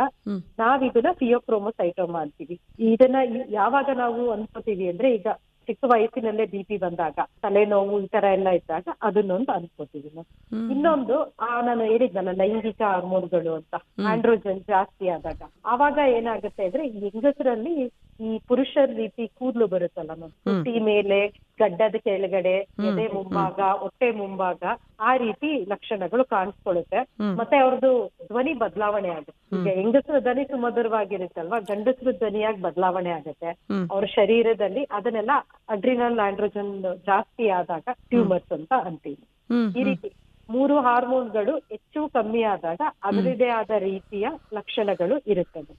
ನಾವ್ ಇದನ್ನ ಫಿಯೋಕ್ರೋಮೋಸೈಟೋಮಾ ಅಂತೀವಿ. ಇದನ್ನ ಯಾವಾಗ ನಾವು ಅನ್ಕೋತೀವಿ ಅಂದ್ರೆ ಈಗ ಚಿಕ್ಕ ವಯಸ್ಸಿನಲ್ಲೇ ಬಿ ಪಿ ಬಂದಾಗ ತಲೆನೋವು ಈ ತರ ಎಲ್ಲ ಇದ್ದಾಗ ಅದನ್ನೊಂದು ಅನ್ಕೋತೀವಿ ನಾವು. ಇನ್ನೊಂದು ಆ ನಾನು ಹೇಳಿದ್ನಲ್ಲ ಲೈಂಗಿಕ ಹಾರ್ಮೋನ್ಗಳು ಅಂತ ಆಂಡ್ರೋಜನ್ ಜಾಸ್ತಿ ಆದಾಗ. ಅವಾಗ ಏನಾಗುತ್ತೆ ಅಂದ್ರೆ ಹೆಂಗಸರಲ್ಲಿ ಈ ಪುರುಷರ ರೀತಿ ಕೂದಲು ಬರುತ್ತಲ್ಲ ಮ್ಯಾಮ್ ತುಟಿ ಮೇಲೆ ಗಡ್ಡದ ಕೆಳಗಡೆ ಎದೆ ಮುಂಭಾಗ ಹೊಟ್ಟೆ ಮುಂಭಾಗ ಆ ರೀತಿ ಲಕ್ಷಣಗಳು ಕಾಣಿಸ್ಕೊಳ್ಳುತ್ತೆ. ಮತ್ತೆ ಅವ್ರದ್ದು ಧ್ವನಿ ಬದಲಾವಣೆ ಆಗುತ್ತೆ. ಈಗ ಹೆಂಗಸರ ಧ್ವನಿ ಸುಮಧುರವಾಗಿರುತ್ತಲ್ವಾ? ಗಂಡಸರ ಧ್ವನಿಯಾಗಿ ಬದಲಾವಣೆ ಆಗುತ್ತೆ. ಅವ್ರ ಶರೀರದಲ್ಲಿ ಅದನ್ನೆಲ್ಲ ಅಡ್ರಿನಲ್ ಆಂಡ್ರೋಜನ್ ಜಾಸ್ತಿ ಆದಾಗ ಟ್ಯೂಮರ್ಸ್ ಅಂತ ಅಂತೀವಿ. ಈ ರೀತಿ ಮೂರು ಹಾರ್ಮೋನ್ಗಳು ಹೆಚ್ಚು ಕಮ್ಮಿ ಆದಾಗ ಅದರದೇ ಆದ ರೀತಿಯ ಲಕ್ಷಣಗಳು ಇರುತ್ತದೆ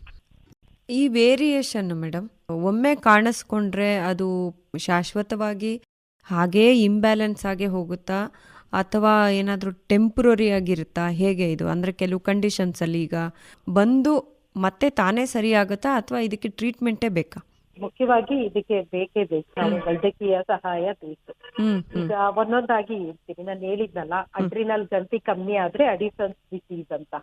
ಈ ವೇರಿಯೇಷನ್ ಮೇಡಮ್ ಒಮ್ಮೆ ಕಾಣಿಸ್ಕೊಂಡ್ರೆ ಅದು ಶಾಶ್ವತವಾಗಿ ಹಾಗೇ ಇಂಬ್ಯಾಲೆನ್ಸ್ ಆಗೇ ಹೋಗುತ್ತಾ, ಅಥವಾ ಏನಾದರೂ ಟೆಂಪ್ರರಿ ಆಗಿರುತ್ತಾ, ಹೇಗೆ ಇದು? ಅಂದರೆ ಕೆಲವು ಕಂಡೀಷನ್ಸಲ್ಲಿ ಈಗ ಬಂದು ಮತ್ತೆ ತಾನೇ ಸರಿ ಆಗುತ್ತಾ ಅಥವಾ ಇದಕ್ಕೆ ಟ್ರೀಟ್ಮೆಂಟೇ ಬೇಕಾ? ಮುಖ್ಯವಾಗಿ ಇದಕ್ಕೆ ಬೇಕೇ ಬೇಕು. ನಾವು ವೈದ್ಯಕೀಯ ಸಹಾಯ ಬೇಕು. ಈಗ ಒಂದೊಂದಾಗಿ ಹೇಳ್ತೀನಿ ನಾನು ಹೇಳಿದ್ನಲ್ಲ ಅಡ್ರಿನಲ್ ಗಂತಿ ಕಮ್ಮಿ ಆದ್ರೆ ಅಡಿಸನ್ಸ್ ಡಿಸೀಸ್ ಅಂತ.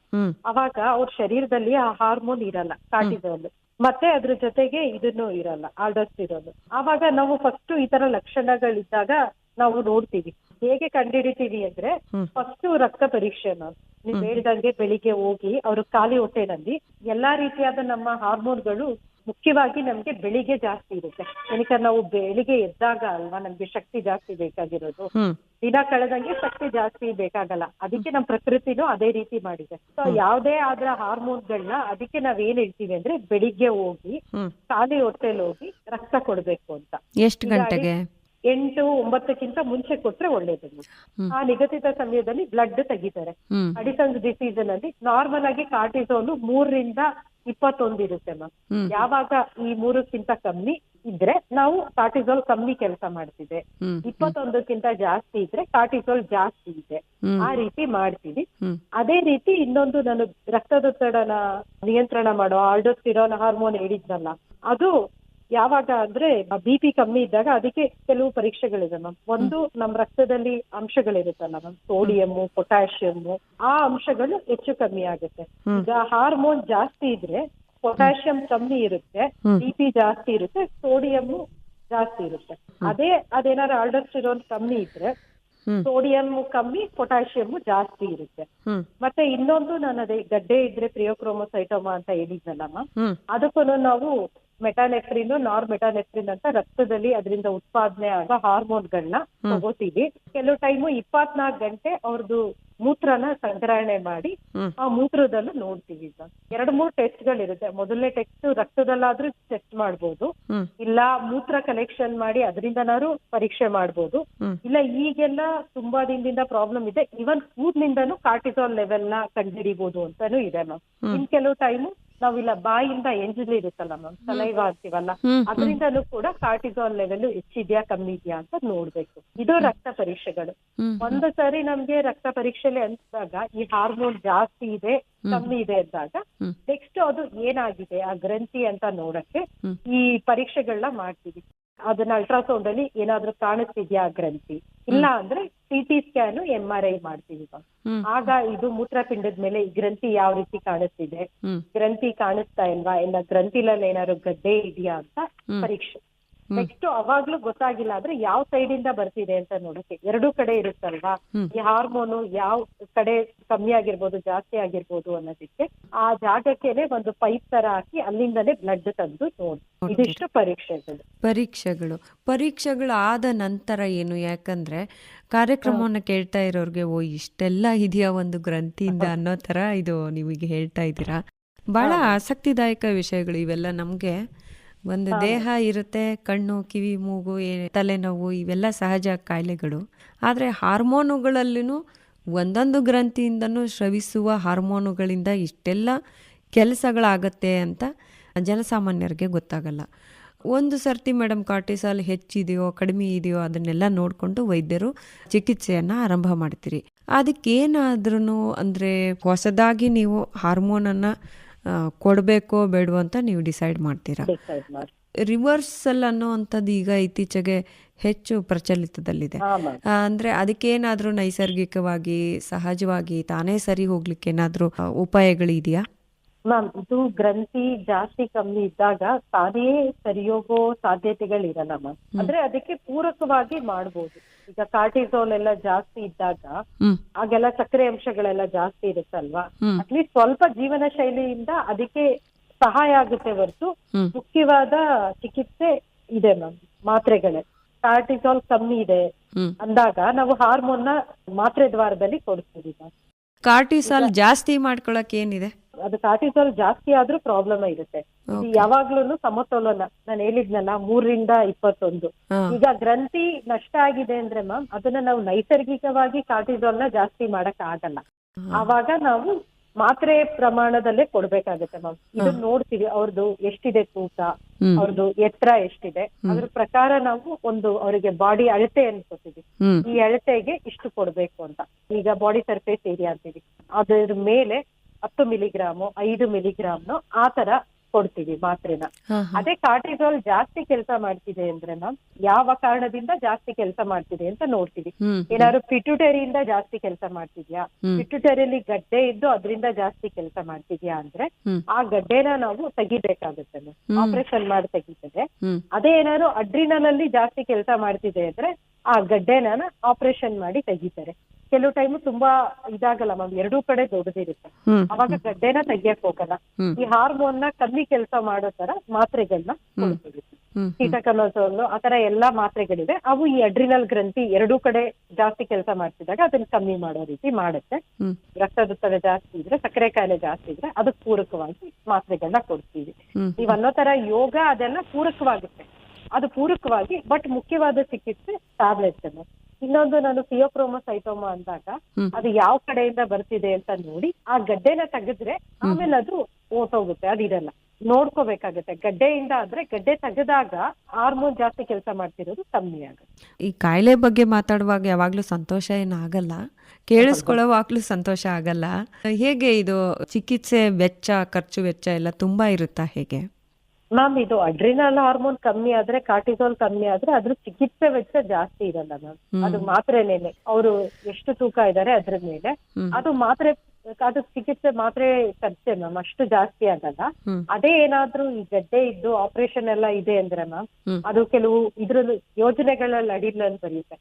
ಅವಾಗ ಅವ್ರ ಶರೀರದಲ್ಲಿ ಆ ಹಾರ್ಮೋನ್ ಇರಲ್ಲ ಕಾರ್ಟಿಸೋಲ್ ಮತ್ತೆ ಅದ್ರ ಜೊತೆಗೆ ಇದನ್ನು ಇರಲ್ಲ ಆಲ್ಡೋಸ್ಟಿರೋನ್. ಅವಾಗ ನಾವು ಫಸ್ಟ್ ಈ ತರ ಲಕ್ಷಣಗಳಿದ್ದಾಗ ನಾವು ನೋಡ್ತೀವಿ. ಹೇಗೆ ಕಂಡುಹಿಡಿತೀವಿ ಅಂದ್ರೆ ಫಸ್ಟ್ ರಕ್ತ ಪರೀಕ್ಷೆ ನಾವು ನೀವ್ ಹೇಳ್ದಂಗೆ ಬೆಳಿಗ್ಗೆ ಹೋಗಿ ಅವ್ರ ಖಾಲಿ ಹೊಟ್ಟೆನಲ್ಲಿ ಎಲ್ಲಾ ರೀತಿಯಾದ ನಮ್ಮ ಹಾರ್ಮೋನ್ಗಳು ಮುಖ್ಯವಾಗಿ ನಮ್ಗೆ ಬೆಳಿಗ್ಗೆ ಜಾಸ್ತಿ ಇರುತ್ತೆ. ಏನಕ್ಕೆ ನಾವು ಬೆಳಿಗ್ಗೆ ಎದ್ದಾಗ ಅಲ್ವಾ ನಮ್ಗೆ ಶಕ್ತಿ ಜಾಸ್ತಿ ಬೇಕಾಗಿರೋದು. ದಿನ ಕಳೆದಂಗೆ ಶಕ್ತಿ ಜಾಸ್ತಿ ಬೇಕಾಗಲ್ಲ. ಅದಕ್ಕೆ ನಮ್ ಪ್ರಕೃತಿನೂ ಅದೇ ರೀತಿ ಮಾಡಿದೆ. ಸೊ ಯಾವ್ದೇ ಆದ್ರ ಹಾರ್ಮೋನ್ಗಳನ್ನ ಅದಕ್ಕೆ ನಾವ್ ಏನ್ ಹೇಳ್ತೀವಿ ಅಂದ್ರೆ ಬೆಳಿಗ್ಗೆ ಹೋಗಿ ಖಾಲಿ ಹೊಟ್ಟೆಲ್ ಹೋಗಿ ರಕ್ತ ಕೊಡ್ಬೇಕು ಅಂತ. ಎಷ್ಟು ಗಂಟೆಗೆ? ಎಂಟು ಒಂಬತ್ತಕ್ಕಿಂತ ಮುಂಚೆ ಕೊಟ್ರೆ ಒಳ್ಳೇದು. ಆ ನಿಗದಿತ ಸಮಯದಲ್ಲಿ ಬ್ಲಡ್ ತೆಗಿತಾರೆ. ಅಡಿಸನ್ಸ್ ಡಿಸೀಸ್ನಲ್ಲಿ ನಾರ್ಮಲ್ ಆಗಿ ಕಾರ್ಟಿಸೋಲ್ ಮೂರರಿಂದ ಇಪ್ಪತ್ತೊಂದು ಇರುತ್ತೆ ಮ್ಯಾಮ್ ಯಾವಾಗ ಈ ಮೂರಕ್ಕಿಂತ ಕಮ್ಮಿ ಇದ್ರೆ ನಾವು ಕಾರ್ಟಿಸೋಲ್ ಕಮ್ಮಿ ಕೆಲಸ ಮಾಡ್ತಿದೆ. ಇಪ್ಪತ್ತೊಂದಕ್ಕಿಂತ ಜಾಸ್ತಿ ಇದ್ರೆ ಕಾರ್ಟಿಸೋಲ್ ಜಾಸ್ತಿ ಇದೆ. ಆ ರೀತಿ ಮಾಡ್ತೀವಿ. ಅದೇ ರೀತಿ ಇನ್ನೊಂದು ನಾನು ರಕ್ತದೊತ್ತಡನ ನಿಯಂತ್ರಣ ಮಾಡೋ ಆಲ್ಡೋಸ್ಟಿರೋನ್ ಹಾರ್ಮೋನ್ ಹೇಳಿದ್ನಲ್ಲ ಅದು ಯಾವಾಗ ಅಂದ್ರೆ ಬಿ ಪಿ ಕಮ್ಮಿ ಇದ್ದಾಗ ಅದಕ್ಕೆ ಕೆಲವು ಪರೀಕ್ಷೆಗಳಿದೆ ಮ್ಯಾಮ್ ಒಂದು ನಮ್ ರಕ್ತದಲ್ಲಿ ಅಂಶಗಳಿರುತ್ತಲ್ಲ ಮ್ಯಾಮ್ ಸೋಡಿಯಂ ಪೊಟ್ಯಾಷಿಯಂ ಆ ಅಂಶಗಳು ಹೆಚ್ಚು ಕಮ್ಮಿ ಆಗುತ್ತೆ. ಈಗ ಹಾರ್ಮೋನ್ ಜಾಸ್ತಿ ಇದ್ರೆ ಪೊಟ್ಯಾಷಿಯಂ ಕಮ್ಮಿ ಇರುತ್ತೆ ಬಿ ಪಿ ಜಾಸ್ತಿ ಇರುತ್ತೆ ಸೋಡಿಯಂ ಜಾಸ್ತಿ ಇರುತ್ತೆ. ಅದೇ ಅದೇನಾದ್ರು ಆಲ್ಡೋಸ್ಟಿರೋನ್ ಕಮ್ಮಿ ಇದ್ರೆ. ಸೋಡಿಯಂ ಕಮ್ಮಿ ಪೊಟ್ಯಾಷಿಯಂ ಜಾಸ್ತಿ ಇರುತ್ತೆ. ಮತ್ತೆ ಇನ್ನೊಂದು ನಾನು ಅದೇ ಗಡ್ಡೆ ಇದ್ರೆ ಪ್ರಿಯೋಕ್ರೋಮೋಸೈಟೋಮಾ ಅಂತ ಹೇಳಿದ್ನಲ್ಲಮ್ಮ ಅದಕ್ಕೂ ನಾವು ಮೆಟಾನೆಫ್ರಿನ್ ನಾರ್ ಮೆಟಾನೆಫ್ರಿನ್ ಅಂತ ರಕ್ತದಲ್ಲಿ ಅದರಿಂದ ಉತ್ಪಾದನೆ ಆಗ ಹಾರ್ಮೋನ್ಗಳನ್ನ ತಗೋತೀವಿ. ಕೆಲವು ಟೈಮು ಇಪ್ಪತ್ನಾಲ್ಕು ಗಂಟೆ ಅವ್ರದ್ದು ಮೂತ್ರನ ಸಂಗ್ರಹಣೆ ಮಾಡಿ ಆ ಮೂತ್ರದಲ್ಲೂ ನೋಡ್ತೀವಿ ಈಗ. ಎರಡ್ ಮೂರ್ ಟೆಸ್ಟ್ ಗಳಿರುತ್ತೆ ಮೊದಲನೇ ಟೆಸ್ಟ್ ರಕ್ತದಲ್ಲಾದ್ರೂ ಟೆಸ್ಟ್ ಮಾಡ್ಬೋದು. ಇಲ್ಲ ಮೂತ್ರ ಕಲೆಕ್ಷನ್ ಮಾಡಿ ಅದರಿಂದನಾದ್ರು ಪರೀಕ್ಷೆ ಮಾಡ್ಬೋದು. ಇಲ್ಲ ಈಗೆಲ್ಲ ತುಂಬಾ ದಿನದಿಂದ ಪ್ರಾಬ್ಲಮ್ ಇದೆ. ಇವನ್ ಕೂದ್ಲಿಂದನೂ ಕಾರ್ಟಿಸಾಲ್ ಲೆವೆಲ್ನ ಕಂಡುಹಿಡಿಬಹುದು ಅಂತಾನು ಇದೆ ಮ್ಯಾಮ್. ಇನ್ ಕೆಲವು ಟೈಮು ನಾವಿಲ್ಲ ಬಾಯಿಂದ ಎಂಜಲಿ ಇರುತ್ತಲ್ಲ ಮ್ಯಾಮ್ ಸಲೈವ ಅಂತೀವಲ್ಲ ಅದರಿಂದಲೂ ಅದರಿಂದನೂ ಕೂಡ ಕಾರ್ಟಿಸಾಲ್ ಲೆವೆಲ್ ಹೆಚ್ಚಿದ್ಯಾ ಕಮ್ಮಿ ಇದೆಯಾ ಅಂತ ನೋಡ್ಬೇಕು. ಇದು ರಕ್ತ ಪರೀಕ್ಷೆಗಳು. ಒಂದು ಸಾರಿ ನಮ್ಗೆ ರಕ್ತ ಪರೀಕ್ಷೆಲಿ ಅನ್ಸಿದಾಗ ಈ ಹಾರ್ಮೋನ್ ಜಾಸ್ತಿ ಇದೆ ಕಮ್ಮಿ ಇದೆ ಅಂದಾಗ ನೆಕ್ಸ್ಟ್ ಅದು ಏನಾಗಿದೆ ಆ ಗ್ರಂಥಿ ಅಂತ ನೋಡಕ್ಕೆ ಈ ಪರೀಕ್ಷೆಗಳನ್ನ ಮಾಡ್ತೀವಿ. ಅದನ್ನ ಅಲ್ಟ್ರಾಸೌಂಡ್ ಅಲ್ಲಿ ಏನಾದ್ರೂ ಕಾಣಿಸ್ತಿದ್ಯಾ ಗ್ರಂಥಿ? ಇಲ್ಲ ಅಂದ್ರೆ C T scan M R I ಮಾಡ್ತೀವಿ. ಆಗ ಇದು ಮೂತ್ರಪಿಂಡದ ಮೇಲೆ ಈ ಗ್ರಂಥಿ ಯಾವ ರೀತಿ ಕಾಣಿಸ್ತಿದೆ? ಗ್ರಂಥಿ ಕಾಣಿಸ್ತಾ ಇಲ್ವಾ? ಇಲ್ಲ ಗ್ರಂಥಿಲಲ್ಲಿ ಏನಾದ್ರು ಗದ್ದೆ ಇದೆಯಾ ಅಂತ. ಪರೀಕ್ಷೆ ನೆಕ್ಸ್ಟ್ ಅವಾಗ್ಲೂ ಗೊತ್ತಾಗಿಲ್ಲ ಆದ್ರೆ ಯಾವ ಸೈಡ್ ಇಂದ ಬರ್ತಿದೆ ಅಂತ ನೋಡಕ್ಕೆ ಎರಡೂ ಕಡೆ ಇರುತ್ತಲ್ವಾ? ಈ ಹಾರ್ಮೋನು ಯಾವ ಕಡೆ ಕಮ್ಮಿ ಆಗಿರ್ಬೋದು ಜಾಸ್ತಿ ಆಗಿರ್ಬೋದು ಅನ್ನೋದಕ್ಕೆ ಆ ಜಾಗಕ್ಕೆನೆ ಒಂದು ಪೈಪ್ ತರ ಹಾಕಿ ಅಲ್ಲಿಂದಲೇ ಬ್ಲಡ್ ತಂದು ನೋಡಿ. ಇದಿಷ್ಟು ಪರೀಕ್ಷೆಗಳು. ಪರೀಕ್ಷೆಗಳು. ಪರೀಕ್ಷೆಗಳು ಆದ ನಂತರ ಏನು? ಯಾಕಂದ್ರೆ ಕಾರ್ಯಕ್ರಮವನ್ನು ಕೇಳ್ತಾ ಇರೋರ್ಗೆ ಓ ಇಷ್ಟೆಲ್ಲ ಇದೆಯಾ ಒಂದು ಗ್ರಂಥಿಯಿಂದ ಅನ್ನೋ ತರ ಇದು ನಿಮಗೆ ಹೇಳ್ತಾ ಇದ್ದೀರಾ? ಬಹಳ ಆಸಕ್ತಿದಾಯಕ ವಿಷಯಗಳು ಇವೆಲ್ಲ ನಮ್ಗೆ. ಒಂದು ದೇಹ ಇರುತ್ತೆ ಕಣ್ಣು ಕಿವಿ ಮೂಗು ತಲೆನೋವು ಇವೆಲ್ಲ ಸಹಜ ಕಾಯಿಲೆಗಳು. ಆದರೆ ಹಾರ್ಮೋನುಗಳಲ್ಲೂ ಒಂದೊಂದು ಗ್ರಂಥಿಯಿಂದನೂ ಸ್ರವಿಸುವ ಹಾರ್ಮೋನುಗಳಿಂದ ಇಷ್ಟೆಲ್ಲ ಕೆಲಸಗಳಾಗತ್ತೆ ಅಂತ ಜನಸಾಮಾನ್ಯರಿಗೆ ಗೊತ್ತಾಗಲ್ಲ. ಒಂದು ಸರ್ತಿ ಮೇಡಮ್ ಕಾರ್ಟಿಸಾಲ್ ಹೆಚ್ಚಿದೆಯೋ ಕಡಿಮೆ ಇದೆಯೋ ಅದನ್ನೆಲ್ಲ ನೋಡಿಕೊಂಡು ವೈದ್ಯರು ಚಿಕಿತ್ಸೆಯನ್ನು ಆರಂಭ ಮಾಡ್ತೀರಿ. ಅದಕ್ಕೇನಾದ್ರೂ ಅಂದರೆ ಹೊಸದಾಗಿ ನೀವು ಹಾರ್ಮೋನನ್ನು ಕೊಡಬೇಕೋ ಬೇಡವೋ ಅಂತ ನೀವು ಡಿಸೈಡ್ ಮಾಡ್ತೀರಾ? ರಿವರ್ಸಲ್ ಅನ್ನೋವಂಥದ್ದು ಈಗ ಇತ್ತೀಚೆಗೆ ಹೆಚ್ಚು ಪ್ರಚಲಿತದಲ್ಲಿದೆ. ಅಂದ್ರೆ ಅದಕ್ಕೇನಾದ್ರೂ ನೈಸರ್ಗಿಕವಾಗಿ ಸಹಜವಾಗಿ ತಾನೇ ಸರಿ ಹೋಗ್ಲಿಕ್ಕೆ ಏನಾದ್ರೂ ಉಪಾಯಗಳು ಉಪಾಯಗಳಿದೆಯಾ? ಮ್ಯಾಮ್ ಇದು ಗ್ರಂಥಿ ಜಾಸ್ತಿ ಕಮ್ಮಿ ಇದ್ದಾಗ ತಾನೇ ಸರಿ ಹೋಗೋ ಸಾಧ್ಯತೆಗಳಿರಲ್ಲ ಮ್ಯಾಮ್. ಅಂದ್ರೆ ಅದಕ್ಕೆ ಪೂರಕವಾಗಿ ಮಾಡ್ಬೋದು. ಈಗ ಕಾರ್ಟಿಸೋಲ್ ಎಲ್ಲ ಜಾಸ್ತಿ ಇದ್ದಾಗ ಆಗೆಲ್ಲ ಸಕ್ಕರೆ ಅಂಶಗಳೆಲ್ಲ ಜಾಸ್ತಿ ಇರುತ್ತಲ್ವಾ. ಅಟ್ಲೀಸ್ಟ್ ಸ್ವಲ್ಪ ಜೀವನ ಶೈಲಿಯಿಂದ ಅದಕ್ಕೆ ಸಹಾಯ ಆಗುತ್ತೆ ಹೊರತು ಮುಖ್ಯವಾದ ಚಿಕಿತ್ಸೆ ಇದೆ ಮ್ಯಾಮ್ ಮಾತ್ರೆಗಳೇ. ಕಾರ್ಟಿಸೋಲ್ ಕಮ್ಮಿ ಇದೆ ಅಂದಾಗ ನಾವು ಹಾರ್ಮೋನ್ನ ಮಾತ್ರೆ ದ್ವಾರದಲ್ಲಿ ಕೊಡ್ತೀವಿ ಮ್ಯಾಮ್. ಕಾರ್ಟಿಸಾಲ್ ಜಾಸ್ತಿ ಮಾಡ್ಕೊಳಕ್ ಏನಿದೆ? ಅದು ಕಾರ್ಟಿಸಾಲ್ ಜಾಸ್ತಿ ಆದ್ರೂ ಪ್ರಾಬ್ಲಮ್ ಇರುತ್ತೆ. ಯಾವಾಗ್ಲೂ ಸಮತೋಲನ. ನಾನು ಹೇಳಿದ್ನಲ್ಲ ಮೂರರಿಂದ ಇಪ್ಪತ್ತೊಂದು. ಈಗ ಗ್ರಂಥಿ ನಷ್ಟ ಆಗಿದೆ ಅಂದ್ರೆ ಮ್ಯಾಮ್ ಅದನ್ನ ನಾವು ನೈಸರ್ಗಿಕವಾಗಿ ಕಾರ್ಟಿಸಾಲ್ನ ಜಾಸ್ತಿ ಮಾಡಕ್ ಆಗಲ್ಲ. ಆವಾಗ ನಾವು ಮಾತ್ರೆ ಪ್ರಮಾಣದಲ್ಲೇ ಕೊಡ್ಬೇಕಾಗತ್ತೆ ಮ್ಯಾಮ್ ಇದನ್ನ ನೋಡ್ತೀವಿ ಅವ್ರದ್ದು ಎಷ್ಟಿದೆ ತೂಕ. ಅವ್ರದ್ದು ಎತ್ತರ ಎಷ್ಟಿದೆ ಅದ್ರ ಪ್ರಕಾರ ನಾವು ಒಂದು ಅವರಿಗೆ ಬಾಡಿ ಅಳತೆ ಅನ್ಕೋತೀವಿ. ಹ್ಮ್. ಈ ಅಳತೆಗೆ ಇಷ್ಟು ಕೊಡ್ಬೇಕು ಅಂತ. ಈಗ ಬಾಡಿ ಸರ್ಫೇಸ್ ಏರಿಯಾ ಅಂತೀವಿ. ಅದ್ರ ಮೇಲೆ ಹತ್ತು ಮಿಲಿಗ್ರಾಮು ಐದು ಮಿಲಿಗ್ರಾಮ್ನು ಆ ತರ ಕೊಡ್ತೀವಿ ಮಾತ್ರೆನ. ಅದೇ ಕಾರ್ಟಿಸೋಲ್ ಜಾಸ್ತಿ ಕೆಲಸ ಮಾಡ್ತಿದೆ ಅಂದ್ರೆ ಮ್ಯಾಮ್ ಯಾವ ಕಾರಣದಿಂದ ಜಾಸ್ತಿ ಕೆಲಸ ಮಾಡ್ತಿದೆ ಅಂತ ನೋಡ್ತೀವಿ. ಏನಾದ್ರು ಪಿಟ್ಯುಟರಿಯಿಂದ ಜಾಸ್ತಿ ಕೆಲಸ ಮಾಡ್ತಿದ್ಯಾ. ಪಿಟ್ಯುಟರಿಯಲ್ಲಿ ಗಡ್ಡೆ ಇದ್ದು ಅದರಿಂದ ಜಾಸ್ತಿ ಕೆಲಸ ಮಾಡ್ತಿದ್ಯಾ ಅಂದ್ರೆ ಆ ಗಡ್ಡೆನ ನಾವು ತೆಗಿಬೇಕಾಗುತ್ತೆ ಆಪರೇಷನ್ ಮಾಡಿ ತೆಗಿತದೆ. ಅದೇ ಏನಾದ್ರು ಅಡ್ರಿನಲ್ ಅಲ್ಲಿ ಜಾಸ್ತಿ ಕೆಲಸ ಮಾಡ್ತಿದೆ ಅಂದ್ರೆ ಆ ಗಡ್ಡೆನ ಆಪರೇಷನ್ ಮಾಡಿ ತೆಗಿತಾರೆ. ಕೆಲವು ಟೈಮ್ ತುಂಬಾ ಇದಾಗಲ್ಲ ಮ್ಯಾಮ್ ಎರಡೂ ಕಡೆ ದೊಡ್ಡದಿರುತ್ತೆ. ಅವಾಗ ಗಡ್ಡೆನ ತೆಗಿಯಕ್ ಹೋಗಲ್ಲ. ಈ ಹಾರ್ಮೋನ್ನ ಕಮ್ಮಿ ಕೆಲಸ ಮಾಡೋ ತರ ಮಾತ್ರೆಗಳನ್ನ ಕೊಡ್ತೀವಿ. ಆತರ ಕೀಟಕನೋಸೋಲ್ ಆ ತರ ಎಲ್ಲಾ ಮಾತ್ರೆಗಳಿವೆ. ಅವು ಈ ಅಡ್ರಿನಲ್ ಗ್ರಂಥಿ ಎರಡೂ ಕಡೆ ಜಾಸ್ತಿ ಕೆಲಸ ಮಾಡ್ತಿದಾಗ ಅದನ್ನ ಕಮ್ಮಿ ಮಾಡೋ ರೀತಿ ಮಾಡುತ್ತೆ. ರಕ್ತದೊತ್ತಡ ಜಾಸ್ತಿ ಇದ್ರೆ ಸಕ್ಕರೆ ಕಾಯಿಲೆ ಜಾಸ್ತಿ ಇದ್ರೆ ಅದಕ್ಕೆ ಪೂರಕವಾಗಿ ಮಾತ್ರೆಗಳನ್ನ ಕೊಡ್ತೀವಿ. ನೀವು ನೀವ್ ಅನ್ನೋ ತರ ಯೋಗ ಅದೆಲ್ಲ ಪೂರಕವಾಗುತ್ತೆ. ಅದು ಪೂರಕವಾಗಿ ಬಟ್ ಮುಖ್ಯವಾದ ಚಿಕಿತ್ಸೆ ಟ್ಯಾಬ್ಲೆಟ್ಸ್ ಅನ್ನು ಇನ್ನೊಂದು ನಾನು ಫಿಯೋಕ್ರೋಮೋಸೈಟೋಮಾ ಅಂದಾಗ. ಅದು ಯಾವ ಕಡೆಯಿಂದ ಬರ್ತಿದೆ ಅಂತ ನೋಡಿ ಆ ಗಡ್ಡೆನ ತೆಗೆದ್ರೆ ಆಮೇಲೆ ಅದು ಓಟೋಗುತ್ತೆ ಅದಿರಲ್ಲ ನೋಡ್ಕೋಬೇಕಾಗತ್ತೆ. ಗಡ್ಡೆಯಿಂದ ಆದ್ರೆ ಗಡ್ಡೆ ತೆಗೆದಾಗ ಹಾರ್ಮೋನ್ ಜಾಸ್ತಿ ಕೆಲಸ ಮಾಡ್ತಿರೋದು ಕಮ್ಮಿ ಆಗುತ್ತೆ. ಈ ಕಾಯಿಲೆ ಬಗ್ಗೆ ಮಾತಾಡುವಾಗ ಯಾವಾಗ್ಲೂ ಸಂತೋಷ ಏನಾಗಲ್ಲ? ಕೇಳಿಸ್ಕೊಳ್ಳೋವಾಗ್ಲೂ ಸಂತೋಷ ಆಗಲ್ಲ? ಹೇಗೆ ಇದು ಚಿಕಿತ್ಸೆ ವೆಚ್ಚ ಖರ್ಚು ವೆಚ್ಚ ಎಲ್ಲ ತುಂಬಾ ಇರುತ್ತಾ ಹೇಗೆ? ಮ್ಯಾಮ್ ಇದು ಅಡ್ರಿನಲ್ ಹಾರ್ಮೋನ್ ಕಮ್ಮಿ ಆದ್ರೆ ಕಾರ್ಟಿಸೋಲ್ ಕಮ್ಮಿ ಆದ್ರೆ ಅದ್ರ ಚಿಕಿತ್ಸೆ ವೆಚ್ಚ ಜಾಸ್ತಿ ಇರಲ್ಲ ಮ್ಯಾಮ್. ಅದು ಮಾತ್ರೆನೇನೆ ಅವರು ಎಷ್ಟು ತೂಕ ಇದ್ದಾರೆ ಅದ್ರ ಮೇಲೆ. ಅದು ಮಾತ್ರೆ ಅದು ಚಿಕಿತ್ಸೆ ಮಾತ್ರೆ ಖರ್ಚೆ ಮ್ಯಾಮ್ ಅಷ್ಟು ಜಾಸ್ತಿ ಆಗಲ್ಲ. ಅದೇ ಏನಾದ್ರೂ ಈ ಗಡ್ಡೆ ಇದ್ದು ಆಪರೇಷನ್ ಎಲ್ಲ ಇದೆ ಅಂದ್ರೆ ಮ್ಯಾಮ್ ಅದು ಕೆಲವು ಇದ್ರಲ್ಲಿ ಯೋಜನೆಗಳಲ್ಲಿ ಅಡಿನಲ್ಲಿ ಬರೀತೆ.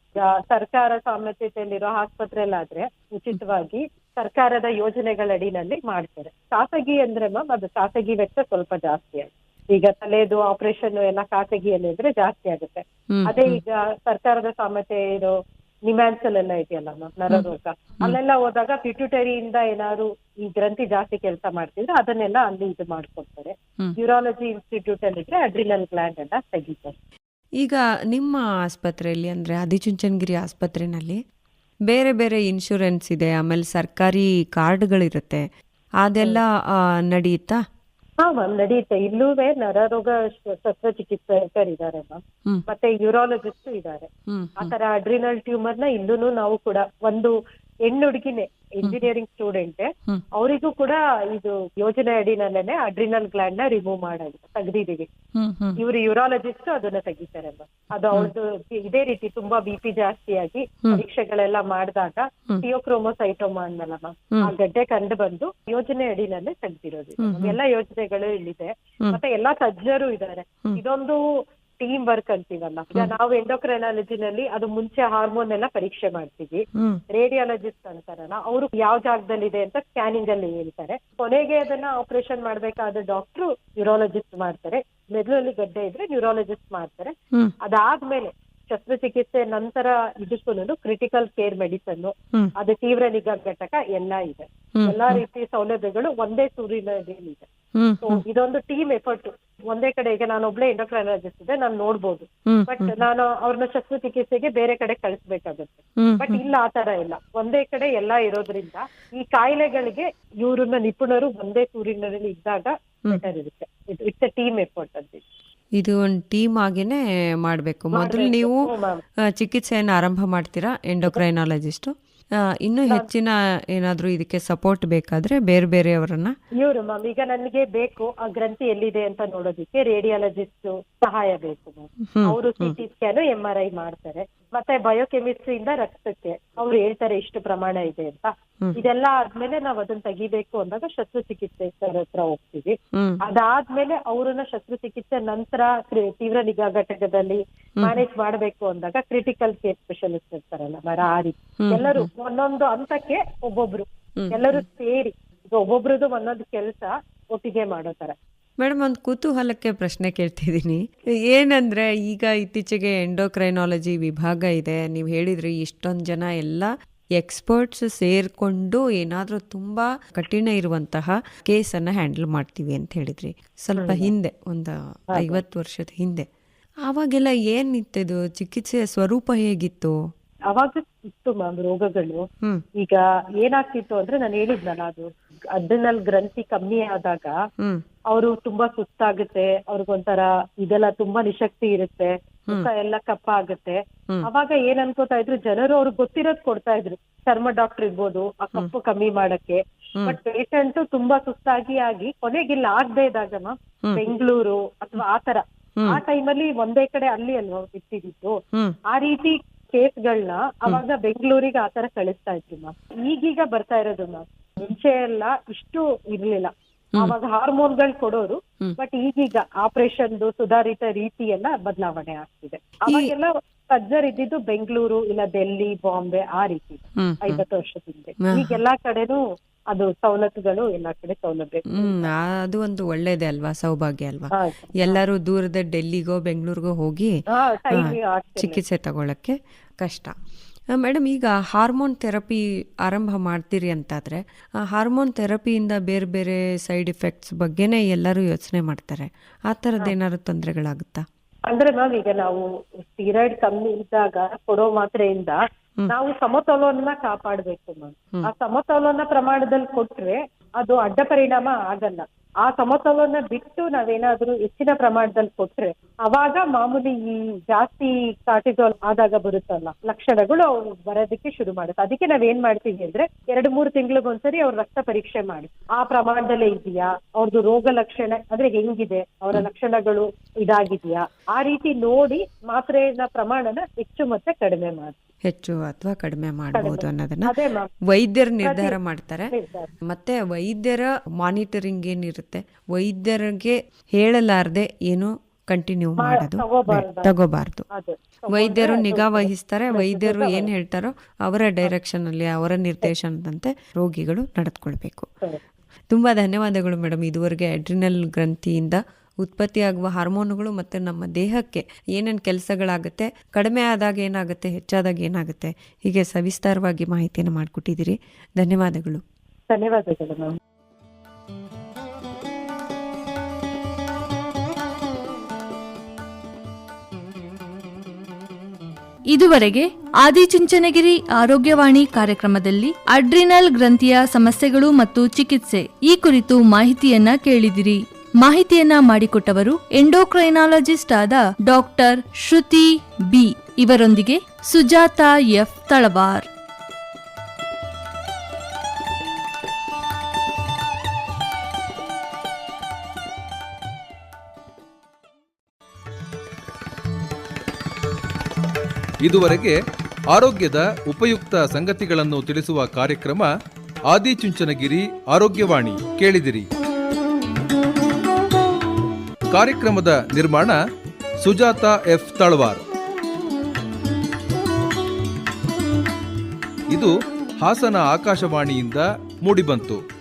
ಸರ್ಕಾರ ಸಾಮರ್ಥ್ಯತೆಯಲ್ಲಿರೋ ಆಸ್ಪತ್ರೆಯಲ್ಲಾದ್ರೆ ಉಚಿತವಾಗಿ ಸರ್ಕಾರದ ಯೋಜನೆಗಳ ಅಡಿನಲ್ಲಿ ಮಾಡ್ತಾರೆ. ಖಾಸಗಿ ಅಂದ್ರೆ ಮ್ಯಾಮ್ ಅದು ಖಾಸಗಿ ವೆಚ್ಚ ಸ್ವಲ್ಪ ಜಾಸ್ತಿ ಆಗುತ್ತೆ. ಈಗ ತಲೆದು ಆಪರೇಷನ್ ಎಲ್ಲ ಖಾಸಗಿಯಲ್ಲಿ ಇದ್ರೆ ಜಾಸ್ತಿ ಆಗುತ್ತೆ. ಅದೇ ಈಗ ಸರ್ಕಾರದ ಸಾಮರ್ಥ್ಯ ಇರೋ ನಿಮ್ಯಾನ್ಸಲ್ ಎಲ್ಲ ಇದೆಯಲ್ಲ ನರರೋಗ. ಅಲ್ಲೆಲ್ಲ ಹೋದಾಗ ಪಿಟ್ಯುಟರಿಯಿಂದ ಏನಾದ್ರು ಈ ಗ್ರಂಥಿ ಜಾಸ್ತಿ ಕೆಲಸ ಮಾಡ್ತಿದ್ರೆ ಅದನ್ನೆಲ್ಲ ಅಲ್ಲಿ ಇದು ಮಾಡ್ಕೊಡ್ತಾರೆ. ಯೂರಾಲಜಿ ಇನ್ಸ್ಟಿಟ್ಯೂಟ್ ಅಲ್ಲಿ ಇದ್ರೆ ಅಡ್ರಿನಲ್ ಗ್ಲ್ಯಾಂಡ್ ಎಲ್ಲ ತೆಗಿತಾರೆ. ಈಗ ನಿಮ್ಮ ಆಸ್ಪತ್ರೆಯಲ್ಲಿ ಅಂದ್ರೆ ಆದಿಚುಂಚನಗಿರಿ ಆಸ್ಪತ್ರೆಯಲ್ಲಿ ಬೇರೆ ಬೇರೆ ಇನ್ಶೂರೆನ್ಸ್ ಇದೆ ಆಮೇಲೆ ಸರ್ಕಾರಿ ಕಾರ್ಡ್ಗಳಿರುತ್ತೆ ಅದೆಲ್ಲ ನಡೆಯುತ್ತಾ? ಹಾ ಮ್ಯಾಮ್ ನಡೆಯುತ್ತೆ ಇಲ್ಲೂ ನರರೋಗ ಶಸ್ತ್ರಚಿಕಿತ್ಸಕರಿದ್ದಾರೆ ಮ್ಯಾಮ್ ಮತ್ತೆ ಯೂರಾಲಜಿಸ್ಟ್ ಇದ್ದಾರೆ ಆತರ ಆ ತರ ಅಡ್ರಿನಲ್ ಟ್ಯೂಮರ್ನ ಇಲ್ಲೂ ನಾವು ಕೂಡ ಒಂದು ಹೆಣ್ಣು ಹುಡುಗಿನೇ ಇಂಜಿನಿಯರಿಂಗ್ ಸ್ಟೂಡೆಂಟ್ ಅವರಿಗೂ ಕೂಡ ಇದು ಯೋಜನೆ ಅಡಿನಲ್ಲೇನೆ ಅಡ್ರಿನಲ್ ಗ್ಲಾಂಡ್ನ ರಿಮೂವ್ ಮಾಡೋದು ತೆಗ್ದಿದೀವಿ ಇವರು ಯೂರಾಲಜಿಸ್ಟ್ ಅದನ್ನ ತೆಗಿತಾರೆ ಅಲ್ವಾ ಅದು ಅವ್ರದ್ದು ಇದೇ ರೀತಿ ತುಂಬಾ ಬಿ ಪಿ ಜಾಸ್ತಿ ಆಗಿ ಪರೀಕ್ಷೆಗಳೆಲ್ಲ ಮಾಡಿದಾಗ ಟಿಯೋಕ್ರೋಮೋಸೈಟೋಮಾ ಅಂದಲ್ಲ ಆ ಗಡ್ಡೆ ಕಂಡು ಬಂದು ಯೋಜನೆ ಅಡಿನಲ್ಲೇ ತೆಗ್ದಿರೋದು ಎಲ್ಲಾ ಎಲ್ಲ ಯೋಜನೆಗಳು ಇಲ್ಲಿದೆ. ಮತ್ತೆ ಎಲ್ಲಾ ತಜ್ಞರು ಇದ್ದಾರೆ. ಇದೊಂದು ಟೀಮ್ ವರ್ಕ್ ಅಂತೀವಲ್ಲ. ಈಗ ನಾವು ಎಂಡೋಕ್ರೈನಾಲಜಿನಲ್ಲಿ ಅದು ಮುಂಚೆ ಹಾರ್ಮೋನ್ ಎಲ್ಲ ಪರೀಕ್ಷೆ ಮಾಡ್ತೀವಿ. ರೇಡಿಯಾಲಜಿಸ್ಟ್ ಅಂತಾರಲ್ಲ ಅವರು ಯಾವ ಜಾಗದಲ್ಲಿದೆ ಅಂತ ಸ್ಕ್ಯಾನಿಂಗ್ ಅಲ್ಲಿ ಹೇಳ್ತಾರೆ. ಕೊನೆಗೆ ಅದನ್ನ ಆಪರೇಷನ್ ಮಾಡ್ಬೇಕಾದ ಡಾಕ್ಟರ್ ನ್ಯೂರಾಲಜಿಸ್ಟ್ ಮಾಡ್ತಾರೆ. ಮೆದುಳಲ್ಲಿ ಗಡ್ಡೆ ಇದ್ರೆ ನ್ಯೂರಾಲಜಿಸ್ಟ್ ಮಾಡ್ತಾರೆ. ಅದಾದ್ಮೇಲೆ ಶಸ್ತ್ರಚಿಕಿತ್ಸೆ ನಂತರ ಇದಕ್ಕೂ ಕ್ರಿಟಿಕಲ್ ಕೇರ್ ಮೆಡಿಸನ್ ಅದು ತೀವ್ರ ನಿಗಾ ಘಟಕ ಎಲ್ಲ ಇದೆ. ಎಲ್ಲಾ ರೀತಿ ಸೌಲಭ್ಯಗಳು ಒಂದೇ ಸೂರಿನಲ್ಲಿ ಇದೆ ಇದೊಂದು ಟೀಮ್ ಎಫರ್ಟ್ ಒಂದೇ ಕಡೆ ಈಗ ನಾನು ಒಬ್ಳೆ ಎಂಡೋಕ್ರೈನಾಲಜಿಸ್ಟ್ ಇದೆ ನಾನು ನೋಡ್ಬೋದು. ಬಟ್ ನಾನು ಅವ್ರನ್ನ ಶಸ್ತ್ರಚಿಕಿತ್ಸೆಗೆ ಬೇರೆ ಕಡೆ ಕಳಿಸ್ಬೇಕಾಗುತ್ತೆ. ಬಟ್ ಇಲ್ಲ ಆ ತರ ಇಲ್ಲ. ಒಂದೇ ಕಡೆ ಎಲ್ಲ ಇರೋದ್ರಿಂದ ಈ ಕಾಯಿಲೆಗಳಿಗೆ ಇವ್ರನ್ನ ನಿಪುಣರು ಒಂದೇ ಸೂರಿನಲ್ಲಿ ಇದ್ದಾಗ ಬೆಟರ್ ಇರುತ್ತೆ. ಇಟ್ಸ್ ಅ ಟೀಮ್ ಎಫರ್ಟ್ ಅಂತ ಇದು. ಒಂದು ಟೀಮ್ ಆಗಿನೇ ಮಾಡಬೇಕು. ಮೊದಲು ನೀವು ಚಿಕಿತ್ಸೆಯನ್ನು ಆರಂಭ ಮಾಡ್ತೀರಾ ಎಂಡೋಕ್ರೈನಾಲಜಿಸ್ಟು ಇನ್ನೂ ಹೆಚ್ಚಿನ ಏನಾದರೂ ಇದಕ್ಕೆ ಸಪೋರ್ಟ್ ಬೇಕಾದ್ರೆ ಬೇರೆ ಬೇರೆಯವರನ್ನ? ಇವರು ಮ್ಯಾಮ್ ಈಗ ನನಗೆ ಬೇಕು ಆ ಗ್ರಂಥಿ ಎಲ್ಲಿದೆ ಅಂತ ನೋಡೋದಿಕ್ಕೆ ರೇಡಿಯಾಲಜಿಸ್ಟ್ ಸಹಾಯ ಬೇಕು ಮ್ಯಾಮ್. ಅವರು CT scan M R I ಮಾಡ್ತಾರೆ. ಮತ್ತೆ ಬಯೋಕೆಮಿಸ್ಟ್ರಿಯಿಂದ ರಕ್ತಕ್ಕೆ. ಅವ್ರು ಹೇಳ್ತಾರೆ ಇಷ್ಟು ಪ್ರಮಾಣ ಇದೆ ಅಂತ. ಇದೆಲ್ಲ ಆದ್ಮೇಲೆ ನಾವ್ ಅದನ್ನ ತೆಗಿಬೇಕು ಅಂದಾಗ ಶಸ್ತ್ರಚಿಕಿತ್ಸೆ ಹತ್ರ ಹೋಗ್ತೀವಿ. ಅದಾದ್ಮೇಲೆ ಅವ್ರನ್ನ ಶಸ್ತ್ರಚಿಕಿತ್ಸೆ ನಂತರ ಕ್ರಿ- ತೀವ್ರ ನಿಗಾ ಘಟಕದಲ್ಲಿ ಮ್ಯಾನೇಜ್ ಮಾಡ್ಬೇಕು ಅಂದಾಗ ಕ್ರಿಟಿಕಲ್ ಕೇರ್ ಸ್ಪೆಷಲಿಸ್ಟ್ ಇರ್ತಾರಲ್ಲ ಮರ ಆ ರೀತಿ. ಎಲ್ಲರೂ ಒಂದೊಂದು ಹಂತಕ್ಕೆ ಒಬ್ಬೊಬ್ರು. ಎಲ್ಲರೂ ಸೇರಿ ಈಗ ಒಬ್ಬೊಬ್ರದ್ದು ಒಂದೊಂದು ಕೆಲಸ ಒಟ್ಟಿಗೆ ಮಾಡೋ ತರ. ಮೇಡಮ್ ಒಂದು ಕುತೂಹಲಕ್ಕೆ ಪ್ರಶ್ನೆ ಕೇಳ್ತಿದ್ದೀನಿ. ಏನಂದ್ರೆ ಈಗ ಇತ್ತೀಚೆಗೆ ಎಂಡೋಕ್ರೈನಾಲಜಿ ವಿಭಾಗ ಇದೆ. ನೀವು ಹೇಳಿದ್ರಿ ಇಷ್ಟೊಂದು ಜನ ಎಲ್ಲ ಎಕ್ಸ್ಪರ್ಟ್ಸ್ ಸೇರ್ಕೊಂಡು ಏನಾದರೂ ತುಂಬಾ ಕಠಿಣ ಇರುವಂತಹ ಕೇಸನ್ನು ಹ್ಯಾಂಡಲ್ ಮಾಡ್ತೀವಿ ಅಂತ ಹೇಳಿದ್ರಿ. ಸ್ವಲ್ಪ ಹಿಂದೆ. ಒಂದು ಐವತ್ತು ವರ್ಷದ ಹಿಂದೆ. ಆವಾಗೆಲ್ಲ ಏನಿತ್ತಿದು ಚಿಕಿತ್ಸೆಯ ಸ್ವರೂಪ ಹೇಗಿತ್ತು? ಅವಾಗ ಇತ್ತು ಮ್ಯಾಮ್ ರೋಗಗಳು. ಈಗ ಏನಾಗ್ತಿತ್ತು ಅಂದ್ರೆ ನಾನು ಹೇಳಿದ್ನಲ್ಲ ಅದು. ಅದ್ರಲ್ಲಿ ಗ್ರಂಥಿ ಕಮ್ಮಿ ಆದಾಗ ಅವರು ತುಂಬಾ ಸುಸ್ತಾಗುತ್ತೆ. ಅವ್ರಿಗೊಂಥರ ಇದೆಲ್ಲ ತುಂಬಾ ನಿಶಕ್ತಿ ಇರುತ್ತೆ. ಮುಖ ಎಲ್ಲ ಕಪ್ಪ ಆಗುತ್ತೆ. ಹ್ಮ್. ಅವಾಗ ಏನ್ ಅನ್ಕೋತಾ ಇದ್ರು ಜನರು ಅವ್ರಿಗೆ ಗೊತ್ತಿರೋದ್ ಕೊಡ್ತಾ ಇದ್ರು. ಚರ್ಮ ಡಾಕ್ಟರ್ ಇರ್ಬೋದು ಆ ಕಪ್ಪು ಕಮ್ಮಿ ಮಾಡಕ್ಕೆ. ಬಟ್ ಪೇಷಂಟ್ ತುಂಬಾ ಸುಸ್ತಾಗಿ ಆಗಿ ಕೊನೆಗಿಲ್ಲ ಆಗದೆ ಇದ್ದಾಗಮ್ಮ ಬೆಂಗಳೂರು ಅಥವಾ ಆತರ ಆ ಟೈಮಲ್ಲಿ ಒಂದೇ ಕಡೆ ಅಲ್ಲಿ ಅಲ್ವಾ ಇಟ್ಟಿದ್ದು ಆ ರೀತಿ ಕೇಸ್ಗಳನ್ನ ಅವಾಗ ಬೆಂಗಳೂರಿಗೆ ಆತರ ಕಳಿಸ್ತಾ ಇದ್ರು ಮ್ಯಾಮ್. ಈಗೀಗ ಬರ್ತಾ ಇರೋದು ಮ್ಯಾಮ್. ಮುಂಚೆ ಎಲ್ಲ ಇಷ್ಟು ಇರ್ಲಿಲ್ಲ. ಅವಾಗ ಹಾರ್ಮೋನ್ಗಳು ಕೊಡೋರು ಬಟ್ ಈಗೀಗ ಆಪರೇಷನ್ ಸುಧಾರಿತ ರೀತಿ ಎಲ್ಲ ಬದಲಾವಣೆ ಆಗ್ತಿದೆ. ಅವಾಗೆಲ್ಲ ಸರ್ಜರ್ ಇದ್ದಿದ್ದು ಬೆಂಗಳೂರು ಇಲ್ಲ ಡೆಲ್ಲಿ ಬಾಂಬೆ ಆ ರೀತಿ ಐವತ್ತು ವರ್ಷದ ಹಿಂದೆ ಈಗ ಎಲ್ಲಾ ಕಡೆನೂ ಅದು ಸವಲತ್ತುಗಳು ಎಲ್ಲಾ ಕಡೆ ಸೌಲಭ್ಯ ಅದು ಒಂದು ಒಳ್ಳೇದೇ ಅಲ್ವಾ ಸೌಭಾಗ್ಯ ಅಲ್ವಾ? ಎಲ್ಲಾರು ದೂರದ ಡೆಲ್ಲಿಗೋ ಬೆಂಗಳೂರಿಗೋ ಹೋಗಿ. ಚಿಕಿತ್ಸೆ ತಗೊಳಕ್ಕೆ ಕಷ್ಟ. ಮೇಡಮ್ ಈಗ ಹಾರ್ಮೋನ್ ಥೆರಪಿ ಆರಂಭ ಮಾಡ್ತೀರಿ ಅಂತಾದ್ರೆ ಹಾರ್ಮೋನ್ ಥೆರಪಿಯಿಂದ ಬೇರೆ ಬೇರೆ ಸೈಡ್ ಇಫೆಕ್ಟ್ಸ್ ಬಗ್ಗೆನೇ ಎಲ್ಲರೂ ಯೋಚನೆ ಮಾಡ್ತಾರೆ. ಆ ಥರದ್ದು ಏನಾದ್ರು ತೊಂದರೆಗಳಾಗುತ್ತಾ? ಅಂದ್ರೆ ಮ್ಯಾಮ್ ಈಗ ನಾವು ಸ್ಟೀರಾಯ್ಡ್ ಕಮ್ಮಿ ಇದ್ದಾಗ ಕೊಡೋ ಮಾತ್ರೆಯಿಂದ ನಾವು ಸಮತೋಲನ ಕಾಪಾಡ್ಬೇಕು ಮ್ಯಾಮ್ ಆ ಸಮತೋಲನ ಪ್ರಮಾಣದಲ್ಲಿ ಕೊಟ್ರೆ ಅದು ಅಡ್ಡ ಪರಿಣಾಮ ಆಗಲ್ಲ. ಆ ಸಮತೋಲನ ಬಿಟ್ಟು ನಾವೇನಾದ್ರೂ ಹೆಚ್ಚಿನ ಪ್ರಮಾಣದಲ್ಲಿ ಕೊಟ್ರೆ ಅವಾಗ ಮಾಮೂಲಿ ಈ ಜಾಸ್ತಿ ಕಾರ್ಟಿಸೋಲ್ ಆದಾಗ ಬರುತ್ತಲ್ಲ, ಲಕ್ಷಣಗಳು ಅವು ಬರೋದಕ್ಕೆ ಶುರು ಮಾಡುತ್ತೆ. ಅದಕ್ಕೆ ನಾವೇನ್ ಮಾಡ್ತೀವಿ ಅಂದ್ರೆ ಎರಡು ಮೂರು ತಿಂಗಳಿಗೊಂದ್ಸರಿ ಅವ್ರ ರಕ್ತ ಪರೀಕ್ಷೆ ಮಾಡಿ. ಆ ಪ್ರಮಾಣದಲ್ಲೇ ಇದೆಯಾ ಅವ್ರದ್ದು ರೋಗ ಲಕ್ಷಣ ಅಂದ್ರೆ ಹೆಂಗಿದೆ? ಅವರ ಲಕ್ಷಣಗಳು ಇದಾಗಿದೆಯಾ? ಆ ರೀತಿ ನೋಡಿ ಮಾತ್ರೆಯ ಪ್ರಮಾಣನ ಹೆಚ್ಚು ಮತ್ತೆ ಕಡಿಮೆ ಮಾಡಿ. ಹೆಚ್ಚು ಅಥವಾ ಕಡಿಮೆ ಮಾಡಬಹುದು ಅನ್ನೋದನ್ನ ವೈದ್ಯರು ನಿರ್ಧಾರ ಮಾಡ್ತಾರೆ. ಮತ್ತೆ ವೈದ್ಯರ ಮಾನಿಟರಿಂಗ್ ಏನಿರುತ್ತೆ? ವೈದ್ಯರಿಗೆ ಹೇಳಲಾರದೆ ಏನು ಕಂಟಿನ್ಯೂ ಮಾಡೋದು. ತಗೋಬಾರ್ದು. ವೈದ್ಯರು ನಿಗಾ ವಹಿಸ್ತಾರೆ. ವೈದ್ಯರು ಏನ್ ಹೇಳ್ತಾರೋ ಅವರ ಡೈರೆಕ್ಷನ್ ಅಲ್ಲಿ ಅವರ ನಿರ್ದೇಶನದಂತೆ ರೋಗಿಗಳು ನಡೆದುಕೊಳ್ಬೇಕು. ತುಂಬಾ ಧನ್ಯವಾದಗಳು ಮೇಡಮ್ ಇದುವರೆಗೆ ಅಡ್ರಿನಲ್ ಗ್ರಂಥಿಯಿಂದ ಉತ್ಪತ್ತಿಯಾಗುವ ಹಾರ್ಮೋನುಗಳು ಮತ್ತು ನಮ್ಮ ದೇಹಕ್ಕೆ ಏನೇನು ಕೆಲಸಗಳಾಗುತ್ತೆ ಕಡಿಮೆ ಆದಾಗ ಏನಾಗುತ್ತೆ ಹೆಚ್ಚಾದಾಗ ಏನಾಗುತ್ತೆ ಹೀಗೆ ಸವಿಸ್ತಾರವಾಗಿ ಮಾಹಿತಿಯನ್ನು ಮಾಡಿಕೊಟ್ಟಿದ್ದೀರಿ. ಧನ್ಯವಾದಗಳು. ಧನ್ಯವಾದಗಳು ಮ್ಯಾಮ್. ಇದುವರೆಗೆ ಆದಿಚುಂಚನಗಿರಿ ಆರೋಗ್ಯವಾಣಿ ಕಾರ್ಯಕ್ರಮದಲ್ಲಿ ಅಡ್ರಿನಲ್ ಗ್ರಂಥಿಯ ಸಮಸ್ಯೆಗಳು ಮತ್ತು ಚಿಕಿತ್ಸೆ ಈ ಕುರಿತು ಮಾಹಿತಿಯನ್ನ ಕೇಳಿದಿರಿ. ಮಾಹಿತಿಯನ್ನ ಮಾಡಿಕೊಟ್ಟವರು ಎಂಡೋಕ್ರೈನಾಲಜಿಸ್ಟ್ ಆದ ಡಾಕ್ಟರ್ ಶ್ರುತಿ ಬಿ. ಇವರೊಂದಿಗೆ ಸುಜಾತಾ ಎಫ್. ತಳವಾರ್. ಇದುವರೆಗೆ ಆರೋಗ್ಯದ ಉಪಯುಕ್ತ ಸಂಗತಿಗಳನ್ನು ತಿಳಿಸುವ ಕಾರ್ಯಕ್ರಮ ಆದಿಚುಂಚನಗಿರಿ ಆರೋಗ್ಯವಾಣಿ ಕೇಳಿದಿರಿ. ಕಾರ್ಯಕ್ರಮದ ನಿರ್ಮಾಣ ಸುಜಾತ ಎಫ್ ತಳವಾರ್. ಇದು ಹಾಸನ ಆಕಾಶವಾಣಿಯಿಂದ ಮೂಡಿಬಂತು.